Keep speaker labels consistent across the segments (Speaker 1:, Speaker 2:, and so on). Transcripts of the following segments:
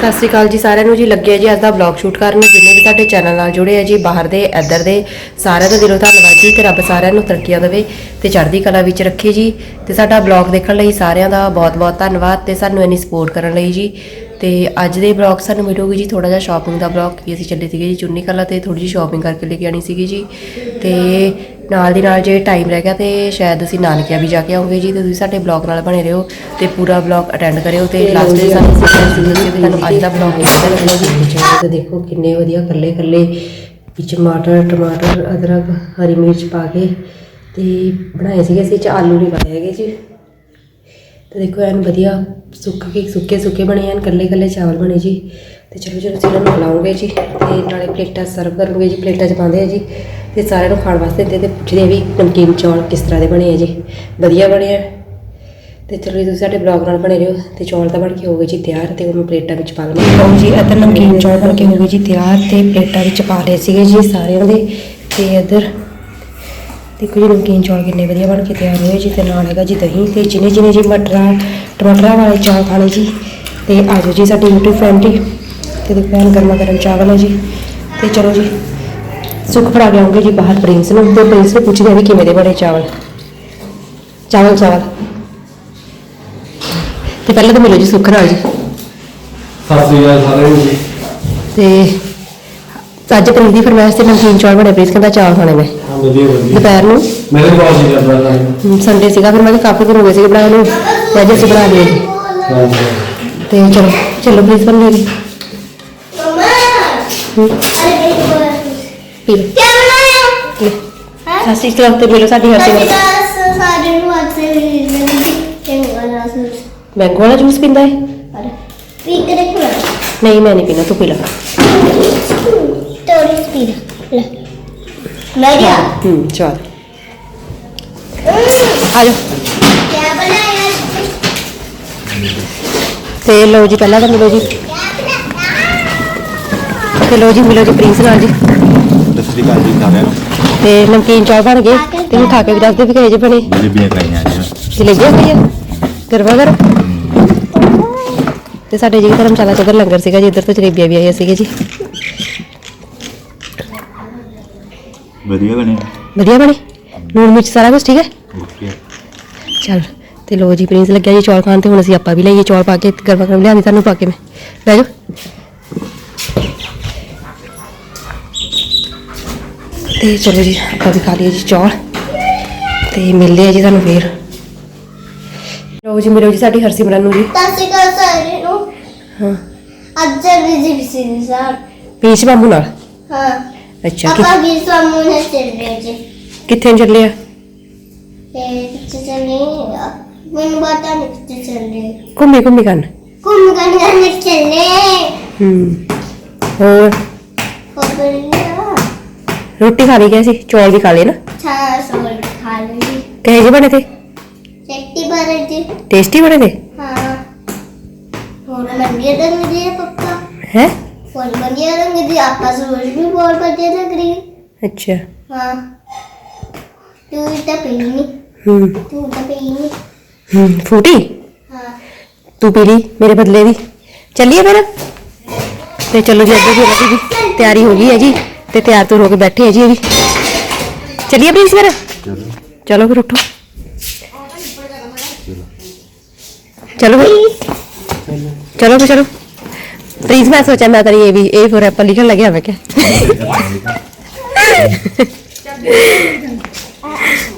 Speaker 1: ਸਤਿ ਸ਼੍ਰੀ ਅਕਾਲ ਜੀ ਸਾਰਿਆਂ ਨੂੰ ਜੀ। ਲੱਗੇ ਜੀ ਅੱਜ ਦਾ ਵਲੌਗ ਸ਼ੂਟ ਕਰਨ। ਜਿੰਨੇ ਵੀ ਸਾਡੇ ਚੈਨਲ ਨਾਲ ਜੁੜੇ ਆ ਜੀ, ਬਾਹਰ ਦੇ, ਇੱਧਰ ਦੇ, ਸਾਰਿਆਂ ਦਾ ਦਿਲੋਂ ਧੰਨਵਾਦ ਜੀ ਤੇ ਰੱਬ ਸਾਰਿਆਂ ਨੂੰ ਤਰੱਕੀਆਂ ਦੇਵੇ ਤੇ ਚੜ੍ਹਦੀ ਕਲਾ ਵਿੱਚ ਰੱਖੇ ਜੀ। ਤੇ ਸਾਡਾ ਵਲੌਗ ਦੇਖਣ ਲਈ ਸਾਰਿਆਂ ਦਾ ਬਹੁਤ-ਬਹੁਤ ਧੰਨਵਾਦ ਤੇ ਸਾਨੂੰ ਇੰਨੀ ਸਪੋਰਟ ਕਰਨ ਲਈ ਜੀ। ਤੇ ਅੱਜ ਦੇ ਵਲੌਗ ਸਾਨੂੰ ਮਿਲੂਗੀ ਜੀ ਥੋੜਾ ਜਿਹਾ ਸ਼ਾਪਿੰਗ ਦਾ ਵਲੌਗ ਕਿ ਅਸੀਂ ਚੱਲੇ ਸੀਗੇ ਜੀ ਚੁੰਨੀ ਕਲਾ ਤੇ ਥੋੜੀ ਜਿਹੀ ਸ਼ਾਪਿੰਗ ਕਰਕੇ ਲੈ ਕੇ ਆਣੀ ਸੀਗੀ ਜੀ। ਤੇ ਨਾਲ ਦੀ ਨਾਲ ਜੇ ਟਾਈਮ ਰਹਿ ਗਿਆ ਤੇ ਸ਼ਾਇਦ ਅਸੀਂ ਨਾਨਕਿਆ ਵੀ ਜਾ ਕੇ ਆਉਂਗੇ ਜੀ ਤੇ ਤੁਸੀਂ ਸਾਡੇ ਵਲੌਗ ਨਾਲ ਬਣੇ ਰਹੋ ਤੇ ਪੂਰਾ ਵਲੌਗ ਅਟੈਂਡ ਕਰਿਓ ਤੇ ਲਾਸਟ ਦੇ ਸਾਨੂੰ ਤੁਹਾਨੂੰ ਅੱਜ ਦਾ ਵਲੌਗ ਕਿਵੇਂ ਲੱਗਿਆ ਜੀ। ਤੇ ਦੇਖੋ ਕਿੰਨੇ ਵਧੀਆ ਕੱਲੇ ਕੱਲੇ ਵਿੱਚ ਟਮਾਟਰ ਟਮਾਟਰ ਅਦਰਕ ਹਰੀ ਮਿਰਚ ਪਾ ਕੇ ਤੇ ਬਣਾਏ ਸੀਗੇ ਅਸੀਂ 'ਚ ਆਲੂ ਨਹੀਂ ਪਾਏ ਹੈਗੇ ਜੀ। ਤੇ ਦੇਖੋ, ਐਨ ਵਧੀਆ ਸੁੱਕ ਕੇ ਸੁੱਕੇ ਸੁੱਕੇ ਬਣੇ ਐਨ, ਕੱਲੇ ਕੱਲੇ ਚਾਵਲ ਬਣੇ ਜੀ। ਤੇ ਚਲੋ ਜੀ ਅਸੀਂ ਇਹਨਾਂ ਨੂੰ ਲਾਉਂਗੇ ਜੀ। ਤੇ ਨਾਲੇ ਪਲੇਟਾਂ ਸਰਵ ਕਰੂਗੇ ਜੀ, ਪਲੇਟਾਂ 'ਚ ਪਾਉਂਦੇ ਆ ਜੀ। ਤੇ ਸਾਰਿਆਂ ਨੂੰ ਖਾਣ ਵਾਸਤੇ ਦਿੰਦੇ ਤੇ ਪੁੱਛਦੇ ਆ ਵੀ ਨਮਕੀਨ ਚੌਲ ਕਿਸ ਤਰ੍ਹਾਂ ਦੇ ਬਣੇ ਆ ਜੀ। ਵਧੀਆ ਬਣੇ ਆ। ਤੇ ਚਲੋ ਜੀ, ਤੁਸੀਂ ਸਾਡੇ ਬਲੌਗ ਨਾਲ ਬਣੇ ਰਹੋ। ਤੇ ਚੌਲ ਤਾਂ ਬਣ ਕੇ ਹੋ ਗਏ ਜੀ ਤਿਆਰ ਤੇ ਉਹਨੂੰ ਪਲੇਟਾਂ ਵਿੱਚ ਪਾ ਲਵਾਂਗੇ ਲਓ ਜੀ, ਇੱਧਰ ਨਮਕੀਨ ਚੌਲ ਬਣ ਕੇ ਹੋ ਗਏ ਜੀ ਤਿਆਰ ਤੇ ਪਲੇਟਾਂ ਵਿੱਚ ਪਾ ਲਏ ਸੀਗੇ ਜੀ ਸਾਰਿਆਂ ਦੇ। ਤੇ ਇੱਧਰ ਦੇਖੋ ਜੀ ਨਮਕੀਨ ਚੌਲ ਕਿੰਨੇ ਵਧੀਆ ਬਣ ਕੇ ਤਿਆਰ ਹੋਏ ਜੀ ਤੇ ਨਾਲ ਹੈਗਾ ਜੀ ਦਹੀਂ ਤੇ ਜਿਹਨੇ ਜਿਹਨੇ ਜੀ ਮਟਰਾਂ ਟਮਾਟਰਾਂ ਵਾਲੇ ਚੌਲ ਖਾਣੇ ਜੀ। ਤੇ ਆਜੋ ਜੀ ਸਾਡੀ YouTube ਫੈਮਿਲੀ ਤੇ ਦੇਖੋ ਐਨ ਗਰਮਾ ਗਰਮ ਚਾਵਲ ਹੈ ਜੀ। ਤੇ ਚਲੋ ਜੀ ਸੁੱਖ ਫੜਾ ਕੇ ਆਉਂਗੇ ਜੀ ਬਾਹਰ ਪ੍ਰਿੰਸ ਨੂੰ ਤੇ ਪ੍ਰਿੰਸ ਨੂੰ ਪੁੱਛਦੇ ਆ ਵੀ ਕਿਵੇਂ ਦੇ ਬਣੇ ਚਾਵਲ। ਚਾਵਲ ਚਾਵਲ। ਤੇ ਪਹਿਲਾਂ ਤਾਂ ਮਿਲੋ ਜੀ ਸੁੱਖ ਨਾਲ ਜੀ।
Speaker 2: ਸਤਿ ਸ੍ਰੀ ਅਕਾਲ ਸਾਰਿਆਂ ਨੂੰ ਜੀ।
Speaker 1: ਤੇ ਅੱਜ ਪ੍ਰਿੰਸ ਦੀ ਫਰਮਾਇਸ਼ ਤੇ ਨਮਕੀਨ ਚੌਲ ਬਣੇ ਪ੍ਰਿੰਸ ਕਹਿੰਦਾ ਚਾਵਲ ਖਾਣੇ ਮੈਂ
Speaker 2: ਵਧੀਆ ਵਧੀਆ।
Speaker 1: ਦੁਪਹਿਰ ਨੂੰ?
Speaker 2: ਮੇਰੇ ਕੋਲ ਸੀ ਕਰਦਾ ਨਾ
Speaker 1: ਸੰਡੇ ਸੀਗਾ ਫਿਰ ਮੈਂ ਕਿਹਾ ਕਾਫੀ ਦਿਨ ਹੋ ਗਏ ਸੀ ਬਣਾਏ ਨੂੰ। ਤੇ ਅੱਜ ਅਸੀਂ ਬਣਾ ਲਏ ਤੇ ਚਲੋ ਚਲੋ ਪਲੀਜ਼ ਬਣ ਲਈ ਪੀ ਲਓ ਸਾਸੀ ਕਲਬ ਤੇ ਮਿਲੋ ਸਾਡੀ ਹਰਸੀ ਨਾਲ ਮੈਂਗੋ ਵਾਲਾ ਜੂਸ ਪੀਂਦਾ ਹੈ? ਨਹੀਂ ਮੈਂ ਨਹੀਂ ਪੀਣਾ ਤੂੰ ਪੀ ਲੈ।
Speaker 3: मैं क्या
Speaker 1: ਹੂੰ ਚਲ ਆ ਜਾਓ
Speaker 3: क्या बनाया
Speaker 1: ਤੇ ਲਓ ਜੀ ਪਹਿਲਾਂ ਤਾਂ ਮਿਲੋ ਜੀ ਤੇ ਲਓ ਜੀ ਮਿਲੋ ਜੀ ਪ੍ਰਿੰਸ ਨਾਲ ਜੀ
Speaker 4: ਸਤਿ ਸ੍ਰੀ ਅਕਾਲ ਜੀ ਸਾਰਿਆਂ ਨੂੰ
Speaker 1: ਤੇ ਨਮਕੀਨ ਚੌਲ ਬਣ ਗਏ ਤੇ ਹੁਣ ਖਾ ਕੇ ਵੀ ਦੱਸਦੇ ਵੀ ਕਿਹੋ ਜਿਹੇ ਬਣੇ
Speaker 4: ਜਲੇਬੀਆਂ ਖਾਈਆਂ ਜੀ
Speaker 1: ਜਲੇਬੀਆਂ ਖਾਈਆਂ ਗਰਮਾ ਗਰਮ ਤੇ ਸਾਡੇ ਜੀ ਧਰਮਸ਼ਾਲਾ ਚ ਉਧਰ ਲੰਗਰ ਸੀਗਾ ਜੀ ਇੱਧਰ ਤੋਂ ਜਲੇਬੀਆਂ ਵੀ ਆਈਆਂ ਸੀਗੇ ਜੀ
Speaker 4: ਵਧੀਆ ਬਣਿਆ
Speaker 1: ਵਧੀਆ ਬਣੇ? ਲੂਣ ਮਿਰਚ ਸਾਰਾ ਕੁਝ ਠੀਕ ਹੈ?
Speaker 4: ਓਕੇ।
Speaker 1: ਚਲ ਤੇ ਲੋ ਜੀ ਪ੍ਰਿੰਸ ਲੱਗਿਆ ਜੀ ਚੌਲ ਖਾਣ ਤੇ ਹੁਣ ਅਸੀਂ ਆਪਾਂ ਵੀ ਲਈਏ ਚੌਲ ਪਾ ਕੇ ਗਰਮਾ ਗਰਮ ਲਿਆਂਦੀ ਤੁਹਾਨੂੰ ਪਾ ਕੇ ਮੈਂ। ਲੈ ਜਾ ਤੇ ਚਲੋ ਜੀ ਆਪਾਂ ਵੀ ਖਾ ਲਈਏ ਜੀ ਚੌਲ। ਤੇ ਮਿਲਦੇ ਆ ਜੀ ਤੁਹਾਨੂੰ ਫੇਰ। ਲੋ ਜੀ ਮਿਲੋ ਜੀ ਸਾਡੀ ਹਰਸਿਮਰਨ ਨੂੰ ਜੀ।
Speaker 3: ਸਤਿ ਸ਼੍ਰੀ ਅਕਾਲ ਸਾਰਿਆਂ ਨੂੰ।
Speaker 1: ਹਾਂ।
Speaker 3: ਅੱਜ ਵੀ ਜੀ ਵੀ
Speaker 1: ਸੀ ਸਰ ਪੀਸ਼ ਬਾਬੂ ਨਾਲ।
Speaker 3: ਹਾਂ।
Speaker 1: ਅੱਛਾ ਕਿ-
Speaker 3: पापा भी सामने चल रहे थे
Speaker 1: ਕਿੱਥੇ ਨੂੰ ਚੱਲੇ ਆ
Speaker 3: ये पीछे चल रहे हैं मैंने बता नहीं पीछे चल रहे हैं
Speaker 1: ਘੁੰਮੇ ਘੁੰਮੇ ਕਰਨ
Speaker 3: कुम करने चल रहे हैं
Speaker 1: ਹੂੰ ਹੋਰ
Speaker 3: खबर नहीं
Speaker 1: ਰੋਟੀ ਖਾ ਲਈ ਗਏ ਸੀ ਚੌਲ ਵੀ ਖਾ ਲਏ ਨਾ
Speaker 3: अच्छा सोल खा ली
Speaker 1: ਕਹੇ ਜੇ ਬਣੇ ਤੇ
Speaker 3: चट्टी भर थी
Speaker 1: ਟੇਸਟੀ ਬਣੇ ਤੇ
Speaker 3: हाँ और मंदिर रंग दिए पप्पा
Speaker 1: ਹੈ
Speaker 3: और मंदिर रंग दिए आपका सूरज भी बहुत बढ़िया लग रही है
Speaker 1: ਅੱਛਾ
Speaker 3: हाँ तू इतना पीनी
Speaker 1: ਹੂੰ
Speaker 3: तू इतना पीनी
Speaker 1: ਹੂੰ ਫੂਟੀ
Speaker 3: हाँ
Speaker 1: ਤੂੰ ਪੀ ਲਈ ਮੇਰੇ ਬਦਲੇ ਦੀ ਚੱਲੀਏ ਫਿਰ ਤੇ ਚਲੋ ਜੀ ਅੱਗੇ ਜੀ ਦੀ ਵੀ ਤਿਆਰੀ ਹੋ ਗਈ ਹੈ ਜੀ ਤੇ ਤਿਆਰ ਤੁਰ ਹੋ ਕੇ ਬੈਠੇ ਹੈ ਜੀ ਇਹ ਵੀ ਚੱਲੀਏ ਪ੍ਰਿੰਸ ਫਿਰ
Speaker 4: ਚਲੋ
Speaker 1: ਚਲੋ ਫਿਰ ਉੱਠੋ ਚਲੋ ਫਿਰ ਚਲੋ ਫਿਰ ਚਲੋ ਪ੍ਰਿੰਸ ਮੈਂ ਸੋਚਿਆ ਮੈਂ ਤਾਂ ਇਹ ਵੀ, ਇਹ ਫੋਰ ਐਪਲ ਲਿਖਣ ਲੱਗਿਆ ਮੈਂ ਕਿਹਾ।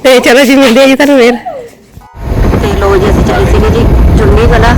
Speaker 1: ਤੇ ਚਲੋ ਜੀ, ਮਿਲਦੇ ਆ ਜੀ ਤੁਹਾਨੂੰ ਫੇਰ। ਤੇ ਲੋ ਜੀ, ਅਸੀਂ ਚੱਲੇ ਸੀਗੇ ਜੀ, ਚੁੰਨੀ ਵਾਲਾ।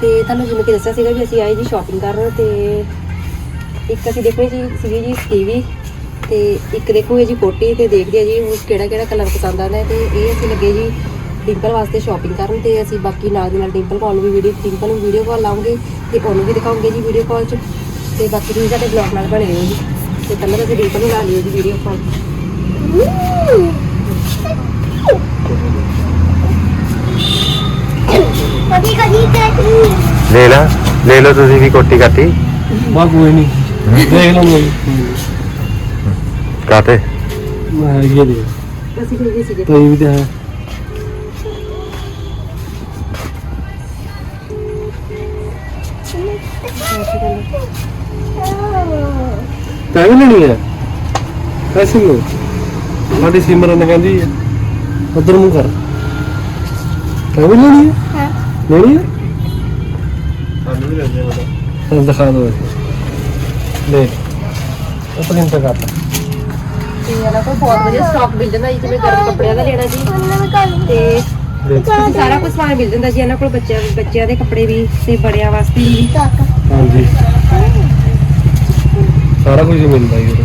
Speaker 1: ਤੇ ਤੁਹਾਨੂੰ ਜਿਵੇਂ ਕਿ ਦੱਸਿਆ ਸੀਗਾ ਵੀ ਅਸੀਂ ਆਏ ਜੀ ਸ਼ਾਪਿੰਗ ਕਰਨ ਤੇ ਇੱਕ ਅਸੀਂ ਦੇਖਣੀ ਜੀ ਸੀਗੀ ਜੀ ਟੀਵੀ ਤੇ ਇੱਕ ਦੇਖੋਗੇ ਜੀ ਕੋਟੀ ਤੇ ਦੇਖਦੇ ਆ ਜੀ ਉਹ ਕਿਹੜਾ ਕਿਹੜਾ ਕਲਰ ਪਸੰਦ ਆਉਂਦਾ ਹੈ ਤੇ ਇਹ ਅਸੀਂ ਲੱਗੇ ਜੀ ਡਿੰਪਲ ਵਾਸਤੇ ਸ਼ਾਪਿੰਗ ਕਰਨ ਤੇ ਅਸੀਂ ਬਾਕੀ ਨਾਲ ਦੀ ਨਾਲ ਡਿੰਪਲ ਕੋਲ ਨੂੰ ਵੀ ਵੀਡੀਓ ਡਿੰਪਲ ਨੂੰ ਵੀਡੀਓ ਕਾਲ ਲਾਉਂਗੇ ਤੇ ਉਹਨੂੰ ਵੀ ਦਿਖਾਉਂਗੇ ਜੀ ਵੀਡੀਓ ਕਾਲ 'ਚ ਤੇ ਬਾਕੀ ਤੁਸੀਂ ਸਾਡੇ ਬਲੌਗ ਨਾਲ ਬਣੇ ਰਹੋ ਜੀ। ਤੇ ਪਹਿਲਾਂ ਤਾਂ ਅਸੀਂ ਡਿੰਪਲ ਨੂੰ ਲਾ ਲਿਓ ਜੀ ਵੀਡੀਓ ਕਾਲ
Speaker 3: ਕਦੀ ਕਦੀ ਤੇ
Speaker 4: ਲੈ ਲਾ ਲੈ ਲਓ ਤੁਸੀਂ ਵੀ ਕੋਟੀ ਕਾਟੀ।
Speaker 2: ਬਾ ਕੋਈ ਨਹੀਂ ਦੇਖ ਲਵਾਂਗੇ
Speaker 4: ਕਾਤੇ?
Speaker 2: ਮੈਂ ਹੈਗੀ ਆ ਦੇ
Speaker 1: ਅਸੀਂ ਕਿਹਦੇ ਸੀਗੇ।
Speaker 2: ਤਈ ਵੀ ਤਾਂ ਹੈ। ਤੈਨੂੰ ਲੈਣੀ ਹੈ। ਪੈਸੇ ਨੂੰ ਸਾਡੀ ਸਿਮਰਨ ਕਹਿੰਦੀ ਉਧਰ ਮੂੰਹ ਕਰ। ਤੈਨੂੰ ਲੈਣੀ ਹੈ। ਲੈਣੀ ਆ?
Speaker 4: ਸਾਨੂੰ ਵੀ ਲੈਣੇ
Speaker 2: ਮਤਲਬ ਦਿਖਾ ਦੋ ਲੈ ਉਹ ਪ੍ਰਿੰਟ ਕਰ
Speaker 1: ਲੈ। ਇਹ ਵਾਲਾ ਕੋਈ ਬਹੁਤ ਵਧੀਆ ਸਟਾਕ ਮਿਲ ਜਾਂਦਾ ਜੀ ਜਿਵੇਂ ਗਰਮ ਕੱਪੜਿਆਂ ਦਾ ਲੈਣਾ ਜੀ। ਤੇ ਸਾਰਾ ਕੁਝ ਸਮਾਨ ਮਿਲ ਜਾਂਦਾ ਜੀ ਇਹਨਾਂ ਕੋਲ ਬੱਚਿਆਂ ਬੱਚਿਆਂ ਦੇ ਕੱਪੜੇ ਵੀ ਤੇ ਬੜਿਆਂ ਵਾਸਤੇ ਵੀ।
Speaker 2: ਹਾਂਜੀ। ਸਾਰਾ ਕੁਝ ਮਿਲਦਾ ਜੀ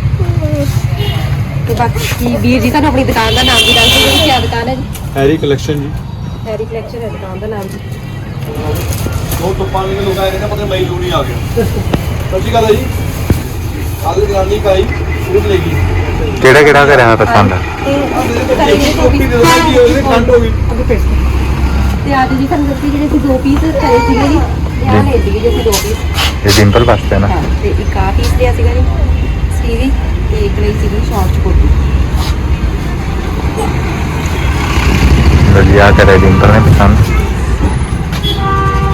Speaker 1: ਤੇ ਬਾਕੀ ਵੀਰ ਜੀ ਤੁਹਾਨੂੰ ਆਪਣੀ ਦੁਕਾਨ ਦਾ ਨਾਮ ਵੀ ਦੱਸ ਦਿਓ ਜੀ ਕੀ ਦੁਕਾਨ ਹੈ ਜੀ?
Speaker 4: ਹੈਰੀ ਕਲੈਕਸ਼ਨ ਜੀ।
Speaker 1: ਹੈਰੀ ਕਲੈਕਸ਼ਨ ਹੈ ਦੁਕਾਨ ਦਾ ਨਾਮ। ਜੀ
Speaker 5: ਦੋ ਤੋਂ ਪਾਣੀ ਦੇ ਲੋਕ ਆਏ ਨੇ ਪਤਾ ਮਈ ਜੂਨ ਹੀ ਆ ਗਿਆ ਸੱਚੀ ਗੱਲ ਹੈ ਜੀ ਆਦੇ ਗਰਾਨੀ ਕਾਈ ਫਰੂਟ ਲੈ ਗਈ
Speaker 4: ਕਿਹੜਾ ਕਿਹੜਾ ਕਰਿਆ ਪਸੰਦ
Speaker 1: ਤੇ
Speaker 5: ਘਰੇ ਜਿਹੜੀ ਟੋਪੀ ਦੇ ਦੋ ਜੀ ਉਹਦੇ ਖੰਡ ਹੋ ਗਈ
Speaker 1: ਅੱਗੇ ਫਿਰ ਤੇ ਅੱਜ ਜੀ ਤੁਹਾਨੂੰ ਦੱਸੀ ਜਿਹੜੇ ਅਸੀਂ ਦੋ ਪੀਸ ਕਰੇ ਸੀਗੇ ਜੀ ਤੇ ਆਹ ਲੈ ਸੀਗੇ ਜੀ ਅਸੀਂ ਦੋ ਪੀਸ
Speaker 4: ਇਹ ਸਿੰਪਲ ਵਾਸਤੇ ਨਾ
Speaker 1: ਹਾਂ ਤੇ ਇੱਕ ਆ ਪੀਸ ਲਿਆ ਸੀਗਾ ਜੀ ਸੀਵੀ ਤੇ ਇੱਕ ਲਈ ਸੀਗੀ ਸ਼ਾਰਟ ਕੋਟੀ
Speaker 4: ਵਧੀਆ ਕਰਿਆ ਸਿੰਪਲ ਨੇ ਪਸੰਦ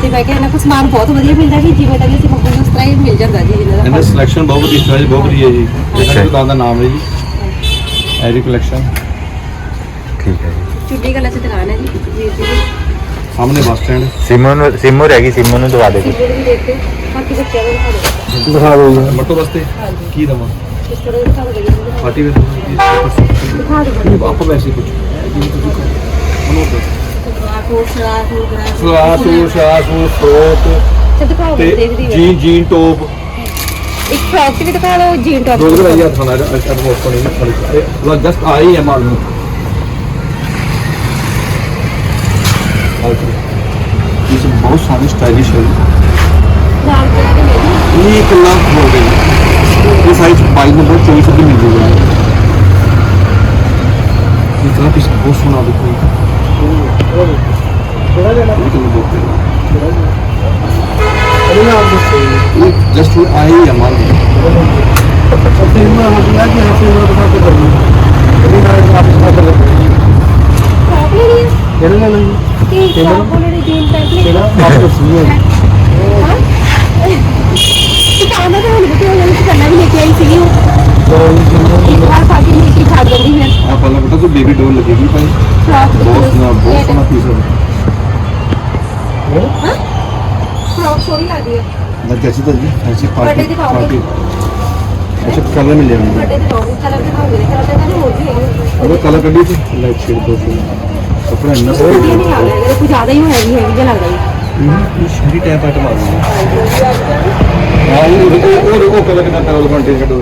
Speaker 1: ਤੇ ਮੈਂ ਕਿਹਾ ਇਹਨਾਂ ਕੋਲ ਸਮਾਨ ਬਹੁਤ ਵਧੀਆ ਮਿਲਦਾ ਜੀ ਜਿਵੇਂ ਦਾ ਵੀ ਅਸੀਂ ਮੰਗਾਂਗੇ ਉਸ ਤਰ੍ਹਾਂ ਹੀ ਮਿਲ ਜਾਂਦਾ ਜੀ ਇਹਨਾਂ ਦਾ
Speaker 5: ਸਿਲੈਕਸ਼ਨ ਬਹੁਤ ਵਧੀਆ ਚੋਇਸ ਬਹੁਤ ਵਧੀਆ ਜੀ।
Speaker 4: ਅੱਛਾ।
Speaker 5: ਸਾਡੀ ਦੁਕਾਨ ਦਾ ਨਾਮ ਹੈ ਜੀ। ਐਰੀ ਕਲੈਕਸ਼ਨ
Speaker 4: ਠੀਕ ਹੈ ਜੀ।
Speaker 1: ਚੁੱਡੀ ਕਲਾ ਚ ਦੁਕਾਨ ਹੈ ਜੀ ਜੀ। ਦੀ।
Speaker 5: ਸਾਹਮਣੇ ਬੱਸ ਸਟੈਂਡ।
Speaker 4: ਸਿਮੂ ਨੂੰ ਸਿਮੂ ਰਹਿ ਗਈ ਸਿਮੂ ਨੂੰ ਦਵਾ ਦੇ ਕੁਛ।
Speaker 1: ਵੀਰ ਵੀ ਦੇਖਦੇ ਬਾਕੀ ਬੱਚਿਆਂ ਨੂੰ ਦਿਖਾ ਦਿਓ।
Speaker 2: ਦਿਖਾ ਦਿਓ ਜੀ।
Speaker 5: ਮਟੋ ਵਾਸਤੇ
Speaker 1: ਹਾਂਜੀ।
Speaker 5: ਕੀ ਦਵਾਂ?
Speaker 1: ਇਸ ਤਰ੍ਹਾਂ ਦਿਖਾ ਦਿਓ ਜੀ।
Speaker 5: ਪਾਰਟੀ ਵੇ
Speaker 1: ਦਿਖਾ ਦਿਓ।
Speaker 5: ਆਪਾਂ ਵੈਸੇ ਕੁਝ ਮਨੋ
Speaker 1: ਸਲਵਾਰ ਸੂਟ ਸਲਵਾਰ ਸੂਟ ਗਰਾ
Speaker 5: ਸਲਵਾਰ ਸੂਟ ਸ਼ਾਹ ਸੂਟ ਫਰੋਕ
Speaker 1: ਤੇ ਦਿਖਾਓ
Speaker 5: ਤੇ
Speaker 1: ਦੇਖਦੀ ਹਾਂ
Speaker 5: ਜੀਨ ਜੀਨ ਟੋਪ।
Speaker 1: ਇੱਕ ਫਰੋਕ ਵੀ ਦਿਖਾ ਲਓ ਜੀਨ ਟੌਪ
Speaker 5: ਦਾ ਯਾਰ ਖਾਣਾ ਅੱਜ ਮੋਟ ਪਣੀ ਨਾ ਲੋ ਜਸਟ ਆਈ ਹੈ ਮਾਲੂਮ ਇਸ ਬਹੁਤ ਸਾਰੀ ਸਟਾਈਲਿਸ਼ ਹੈ
Speaker 1: ਨਾਲ ਕੋਲ ਤੇ ਮੇਰੀ
Speaker 5: ਇਹ ਕਿੰਨਾ ਹੋ ਗਈ ਇਹ ਸਾਈਜ਼ 22 ਨੰਬਰ 24 ਦੀ ਮਿਲ ਜੂਗਾ। ਇਹ ਪੀਸ ਬਹੁਤ ਸੋਹਣਾ ਦੇਖੋ।
Speaker 2: ਕਿਹੜਾ ਲੈਣਾ
Speaker 5: ਇਹ ਕਿੰਨਾ ਬਹੁਤ
Speaker 2: ਅਰੇ ਨਾ ਆਪ ਦੱਸੋ ਜੀ
Speaker 5: ਇਹ ਜਸਟ ਆਈ ਹੈ ਮਾਲੂਮ
Speaker 2: ਉੱਥੇ ਹੀ ਮੈਂ ਹੁੰਦੀ ਆ ਕਿ ਅਸੀਂ ਉਹ ਦਿਖਾ ਕੇ ਕਰਨੀ ਇਹਦੇ ਨਾਲ ਆਪ ਦਿਖਾ ਕੇ ਕਰਨੀ
Speaker 1: ਫਰੋਕ ਲੈਣੀ ਹੈ
Speaker 2: ਕਿਹੜਾ ਲੈਣਾ ਜੀ
Speaker 1: ਕਿ ਫਰੋਕ ਲੈਣੀ ਜੀਨ ਪੈਂਟ ਲੈਣੀ
Speaker 2: ਕਿਹੜਾ ਆਪ ਦੱਸੀ ਹੈ
Speaker 1: ਦੁਕਾਨ ਦਾ ਤਾਂ ਹੁਣ ਬਤੇ ਉਹਨਾਂ ਨੂੰ ਕਰਨਾ ਵੀ ਲੈ ਕੇ ਆਈ ਸੀਗੀ ਉਹ।
Speaker 2: ਜੋ ਜੀ ਜਿੰਨੇ
Speaker 1: ਇੱਕ ਵਾਰ ਸਾਡੀ ਨੀਤੀ ਛੱਡ ਦਿੰਦੀ ਮੈਂ।
Speaker 5: ਆ ਪਹਿਲਾਂ ਬੇਟਾ ਤੂੰ ਬੇਬੀ ਡੋਰ ਲੱਗੇਗੀ ਭਾਈ।
Speaker 1: ਫਰਾਕ
Speaker 5: ਬਹੁਤ ਨਾ ਬਹੁਤ ਨਾ ਪੀਸ ਹੈ। ਹਾਂ?
Speaker 1: ਫਰਾਕ ਸੋਹਣੀ ਲੱਗਦੀ ਹੈ।
Speaker 5: ਨਾ ਜੈਸੀ ਤਾਂ
Speaker 1: ਜੀ
Speaker 5: ਐਸੀ
Speaker 1: ਪਾਰਟੀ
Speaker 5: ਪਾਰਟੀ। ਅੱਛਾ ਕਲਰ ਮਿਲ ਜਾਣਗੇ।
Speaker 1: ਵੱਡੇ ਦੇ ਲੋਗ ਕਲਰ ਦੇ ਹੋਣਗੇ ਕਲਰ ਦੇ ਤਾਂ ਹੋਰ ਵੀ ਹੈਗੇ।
Speaker 5: ਉਹ ਕਲਰ ਕੱਢੀ ਸੀ ਲਾਈਟ ਸ਼ੇਡ ਦੋ ਸੀ ਕਪੜਾ ਇੰਨਾ
Speaker 1: ਸੋਹਣਾ ਨਹੀਂ ਆ ਰਿਹਾ। ਕੁਝ ਜ਼ਿਆਦਾ ਹੀ ਹੈਵੀ ਹੈਵੀ ਜਿਹਾ ਲੱਗਦਾ
Speaker 5: ਇਹ ਸ਼ਹਿਰੀ ਟਾਈਪ ਆਟਮ ਆ
Speaker 2: ਗਈ ਹੈ ਹਾਂ
Speaker 5: ਉਹ ਉਹ ਕਲਰ ਕਿੰਨਾ ਟਰਵਲ ਕੰਟੇਨਰ ਦੋ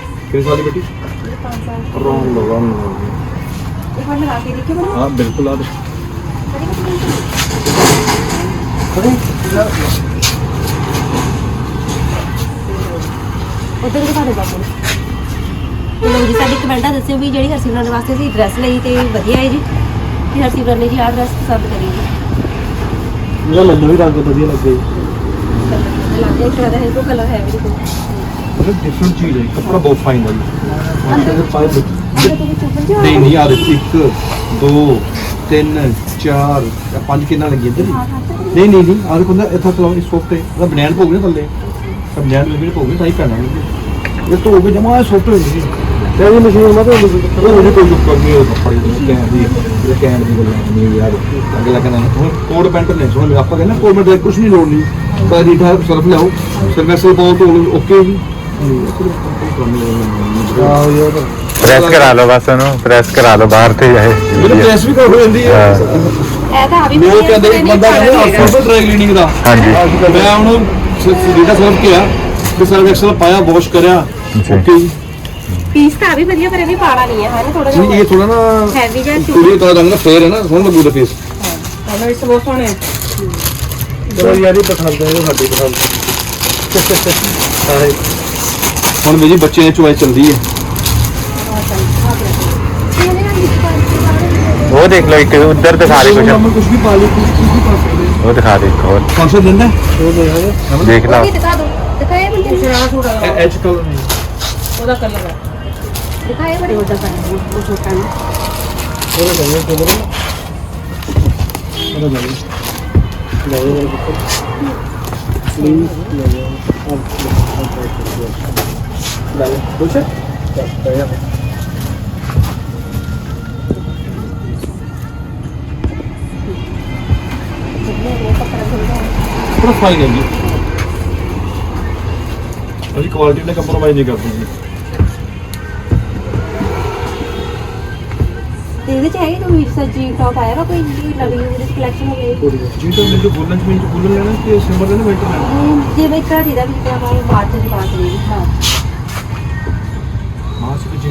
Speaker 5: ਕਿੰਨੇ ਸਾਲ ਦੀ ਬੇਟੀ?
Speaker 1: ਪੰਜ ਸਾਲ
Speaker 5: ਰੌਂਗ ਰੌਂਗ
Speaker 1: ਇੱਕ ਵਾਰ ਲਗਾ ਕੇ ਦੇਖਿਓ ਮੈਨੂੰ
Speaker 5: ਹਾਂ ਬਿਲਕੁਲ ਆ ਦੇ
Speaker 1: ਉਧਰ ਦਿਖਾ ਦੇ ਬਾਪੂ। ਤੇ ਲਓ ਜੀ ਸਾਡੇ ਕਮੈਂਟਾਂ ਦੱਸਿਓ ਵੀ ਜਿਹੜੀ ਹਰਸਿਮਰਨ ਵਾਸਤੇ ਅਸੀਂ ਡਰੈਸ ਲਈ ਤੇ ਵਧੀਆ ਹੈ ਜੀ। ਤੇ ਹਰਸਿਮਰਨ ਨੇ ਜੀ ਆਹ ਡਰੈਸ ਪਸੰਦ ਕਰੀ ਜੀ
Speaker 2: ਮੈਨੂੰ ਵੀ ਰੰਗ ਵਧੀਆ ਲੱਗੇ।
Speaker 1: ਲੱਗਿਆ ਇੱਕ ਵਾਰ ਇਹ ਕਲਰ ਹੈ ਵੀ ਦੇਖੋ
Speaker 5: ਨਹੀਂ ਨਹੀਂ ਆ ਦੇ ਇੱਕ ਦੋ ਤਿੰਨ ਚਾਰ ਇਹ ਪੰਜ ਕਿੰਨਾ ਲੱਗੀ ਇੱਧਰ ਨਹੀਂ ਨਹੀਂ ਨਹੀਂ ਆ ਦੇ ਕੋਲ ਇੱਥੇ ਚਲਾਓ ਇਸ ਸੋਫਟ ਤੇ। ਉਹਦਾ ਬਨੈਣ ਭੋਗ ਨੇ ਥੱਲੇ। ਸਭ ਬਨੈਣ ਲੱਗੇ ਭੋਗ ਨੇ ਸਾਈ ਪੈਣਾ ਇਹਦੇ। ਇਹ ਧੋ ਕੇ ਜਮਾ ਇਹ ਸੋਫਟ ਹੋ ਗਈ
Speaker 2: ਤੇ ਇਹ ਮਸ਼ੀਨ ਮਾ ਤਾਂ
Speaker 5: ਉਹ ਨਹੀਂ ਕੋਈ ਉੱਪਰ ਨਹੀਂ ਉਹ ਕੱਪੜੇ ਦੀ ਕੈਨ ਦੀ ਇਹ ਕੈਨ ਦੀ ਗੱਲਾਂ ਨਹੀਂ ਯਾਰ ਅੱਗੇ ਲੱਗਣਾ ਹੁਣ ਕੋਟ ਪੈਂਟ ਨੇ ਸੋਹਣ ਆਪਾਂ ਕਹਿੰਦੇ ਕੋਟ ਪੈਂਟ ਕੁਝ ਨਹੀਂ ਲੋੜ ਨਹੀਂ। ਪਰ ਇਹ ਸਰਫ ਲਿਆਓ। ਸਰਵੈਸਲ ਬਹੁਤ ਓਕੇ ਜੀ।
Speaker 4: ਪ੍ਰੈਸ ਕਰਾ ਲਓ ਬਸ ਉਹਨੂੰ ਪ੍ਰੈਸ ਕਰਾ ਲਓ ਬਾਹਰ ਤੇ ਜਾਏ।
Speaker 5: ਮੇਰੇ ਪ੍ਰੈਸ ਵੀ ਕਰ ਹੋ ਜਾਂਦੀ ਹੈ।
Speaker 1: ਇਹ ਤਾਂ ਆ ਵੀ
Speaker 5: ਲੋਕ ਕਹਿੰਦੇ ਇੱਕ ਬੰਦਾ ਕਹਿੰਦਾ ਅਫਸਰ ਡਰਾਈ ਕਲੀਨਿੰਗ ਦਾ।
Speaker 4: ਹਾਂਜੀ।
Speaker 5: ਮੈਂ ਹੁਣ ਜਿਹੜਾ ਸਰਫ ਕਿਹਾ ਕਿ ਸਰਫ ਐਕਸਲ ਪਾਇਆ ਵਾਸ਼ ਕਰਿਆ। ਓਕੇ ਜੀ।
Speaker 1: ਪੀਸ ਤਾਂ ਆ ਵੀ ਵਧੀਆ ਪਰ ਇਹ ਵੀ ਪਾੜਾ ਨਹੀਂ ਹੈ ਹਨਾ ਥੋੜਾ
Speaker 5: ਨਹੀਂ ਇਹ ਥੋੜਾ ਨਾ
Speaker 1: ਹੈਵੀ ਜਿਹਾ
Speaker 5: ਕੁੜੀ ਦਾ ਰੰਗ ਨਾ ਫੇਰ ਹੈ ਨਾ ਸੋਹਣਾ ਲੱਗੂ ਦਾ ਫੇਸ
Speaker 1: ਕਲਰ ਇਸ ਬਹੁਤ ਸੋਹਣੇ
Speaker 2: ਚਲੋ ਯਾਰ ਇਹ ਪਸੰਦ ਹੈ ਇਹ ਸਾਡੀ ਪਸੰਦ ਹਾਂ
Speaker 5: ਹੁਣ ਮੇਰੀ ਬੱਚੇ ਦੀ ਚੋਇਸ ਚੱਲਦੀ ਹੈ।
Speaker 4: ਉਹ ਦੇਖ ਲਓ ਇੱਕ ਉਧਰ ਦਿਖਾ ਦੇ ਕੁਝ
Speaker 5: ਕੁਝ ਵੀ ਪਾ ਲਈ ਕੁਝ ਵੀ ਪਾ ਸਕਦੇ
Speaker 4: ਉਹ ਦਿਖਾ ਦੇ ਇੱਕ ਹੋਰ।
Speaker 5: ਫੰਕਸ਼ਨ ਦਿੰਦਾ?
Speaker 2: ਉਹ
Speaker 4: ਦੇਖ ਲਓ।
Speaker 1: ਦਿਖਾ ਦੋ। ਦਿਖਾਏ ਬੰਦੇ ਸ਼ਰਾਰਾ ਥੋੜਾ
Speaker 5: ਐਚ ਕਲਰ ਨਹੀਂ
Speaker 1: ਉਹਦਾ ਕਲਰ ਹੈ। ਦਿਖਾਏ ਬੜੇ ਉਹਦਾ ਕਲਰ ਉਹ ਛੋਟਾ ਨਹੀਂ
Speaker 2: ਉਹਦੇ ਤੇ ਬਰੇ ਉਹਦੇ ਕਹਿੰਦੇ ਲੈ ਪਲੀਜ਼ ਲੈ ਜਾ ਲੈ ਚੱਲ ਯਾਰ
Speaker 5: ਥੋੜਾ ਫਾਈਨ ਹੈ ਜੀ ਅਸੀਂ ਕੁਆਲਿਟੀ ਨਾਲ ਕੰਪਰੋਮਾਈਜ਼ ਨਹੀਂ ਕਰਦੇ ਜੀ
Speaker 1: ਤੇ ਇਹਦੇ ਚ ਹੈਗੀ ਕੋਈ ਸੱਜੀ ਟੌਪ ਆਇਆ ਵਾ ਕੋਈ ਜਿਹੜੀ ਨਵੀਂ ਉਹਦੀ ਕਲੈਕਸ਼ਨ ਹੋ ਗਈ
Speaker 5: ਜੀ ਤਾਂ ਮੈਨੂੰ ਬੋਲਣ ਚ ਮੈਨੂੰ ਬੋਲਣ ਲੈਣਾ ਕਿ ਸਿਮਰ ਲੈਣਾ ਮਿੰਟ ਲੈਣਾ
Speaker 1: ਜੇ ਮੈਂ ਇੱਕ ਦੀ ਦਾ ਵੀ ਤੇ ਆਪਾਂ ਬਾਅਦ ਚ ਬਾਤ ਕਰੀ ਹਾਂ
Speaker 5: ਮਾਂ ਸੇ ਜਿੰਤੂ
Speaker 1: ਅਭੀ ਇੱਕ ਦਿਨ ਦੇ ਬਾਅਦ ਦਿਖਾ ਵਧੀਆ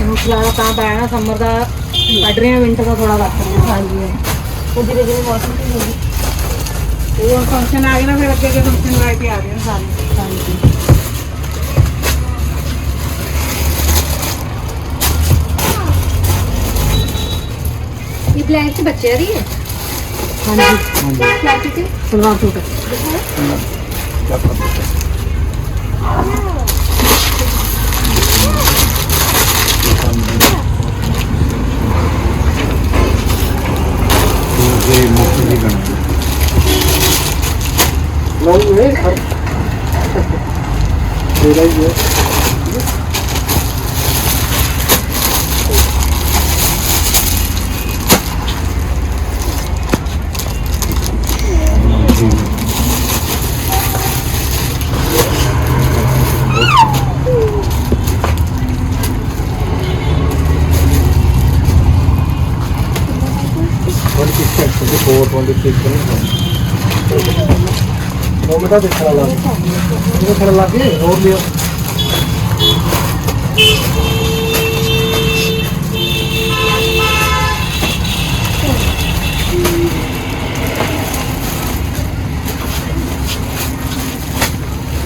Speaker 6: ਹੁਣ ਫਿਲਹਾਲ ਤਾਂ ਪੈਣਾ ਸਮਰ ਦਾ ਕੱਢ ਰਹੇ ਆ ਵਿੰਟਰ ਦਾ ਥੋੜਾ ਵਕਤ ਹੈ।
Speaker 1: ਹਾਂਜੀ। ਉਹ ਜਿਹੜੇ ਜਿਹੜੇ ਮੌਸਮ ਦੀ ਹੋਗੀ
Speaker 6: ਉਹ ਫੰਕਸ਼ਨ ਆ ਗਿਆ ਨਾ ਫਿਰ ਅੱਗੇ ਅੱਗੇ ਫੰਕਸ਼ਨ ਵਰਾਇਟੀ ਆ ਗਏ ਸਾਰੇ।
Speaker 1: ਹਾਂਜੀ। ਇਹ ਬਲੈਕ ਚ ਬੱਚੇ ਦੀ ਹੈ? ਹਾਂਜੀ। ਬਲੈਕ ਚ?
Speaker 6: ਸਲਵਾਰ ਸੂਟ।
Speaker 5: ਇਹ ਮੁੱਖ ਨਹੀਂ ਕਰਨਾ
Speaker 2: ਲਓ ਇਹ ਹਰ ਤੇਰਾ ਹੀ ਹੈ।
Speaker 5: ਤੇ 426
Speaker 2: ਉਹ ਮੈਂ ਤਾਂ ਦੇਖਣ ਲੱਗ ਇਹ ਖੜਾ ਲਾ ਕੇ ਹੋਰ ਲਿਆ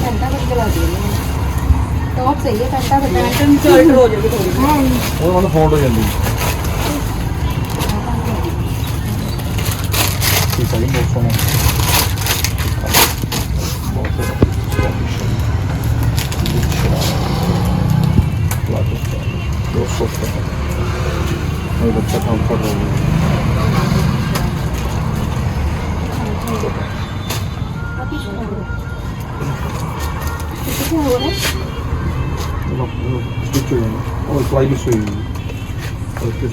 Speaker 1: ਪੈਂਟਾ ਬੱਚੇ ਲਾ ਦਿਓ। ਟੌਪ ਸਹੀ ਹੈ ਪੈਂਟਾ ਬੱਚਾ
Speaker 6: ਪੈਟਰਨ ਸ਼ਰਟ ਹੋ ਜਾਏਗੀ ਥੋੜੀ
Speaker 5: ਉਹ ਉਹਨਾਂ ਫੋਲਡ ਹੋ ਜਾਂਦੀ
Speaker 6: ਹੈ।
Speaker 1: bakalım Bolsonaro. Öyle çakal kadar oluyor.
Speaker 5: Yok yok. Geçiyor yani. Ama klaybi söylüyor. Öpüyor.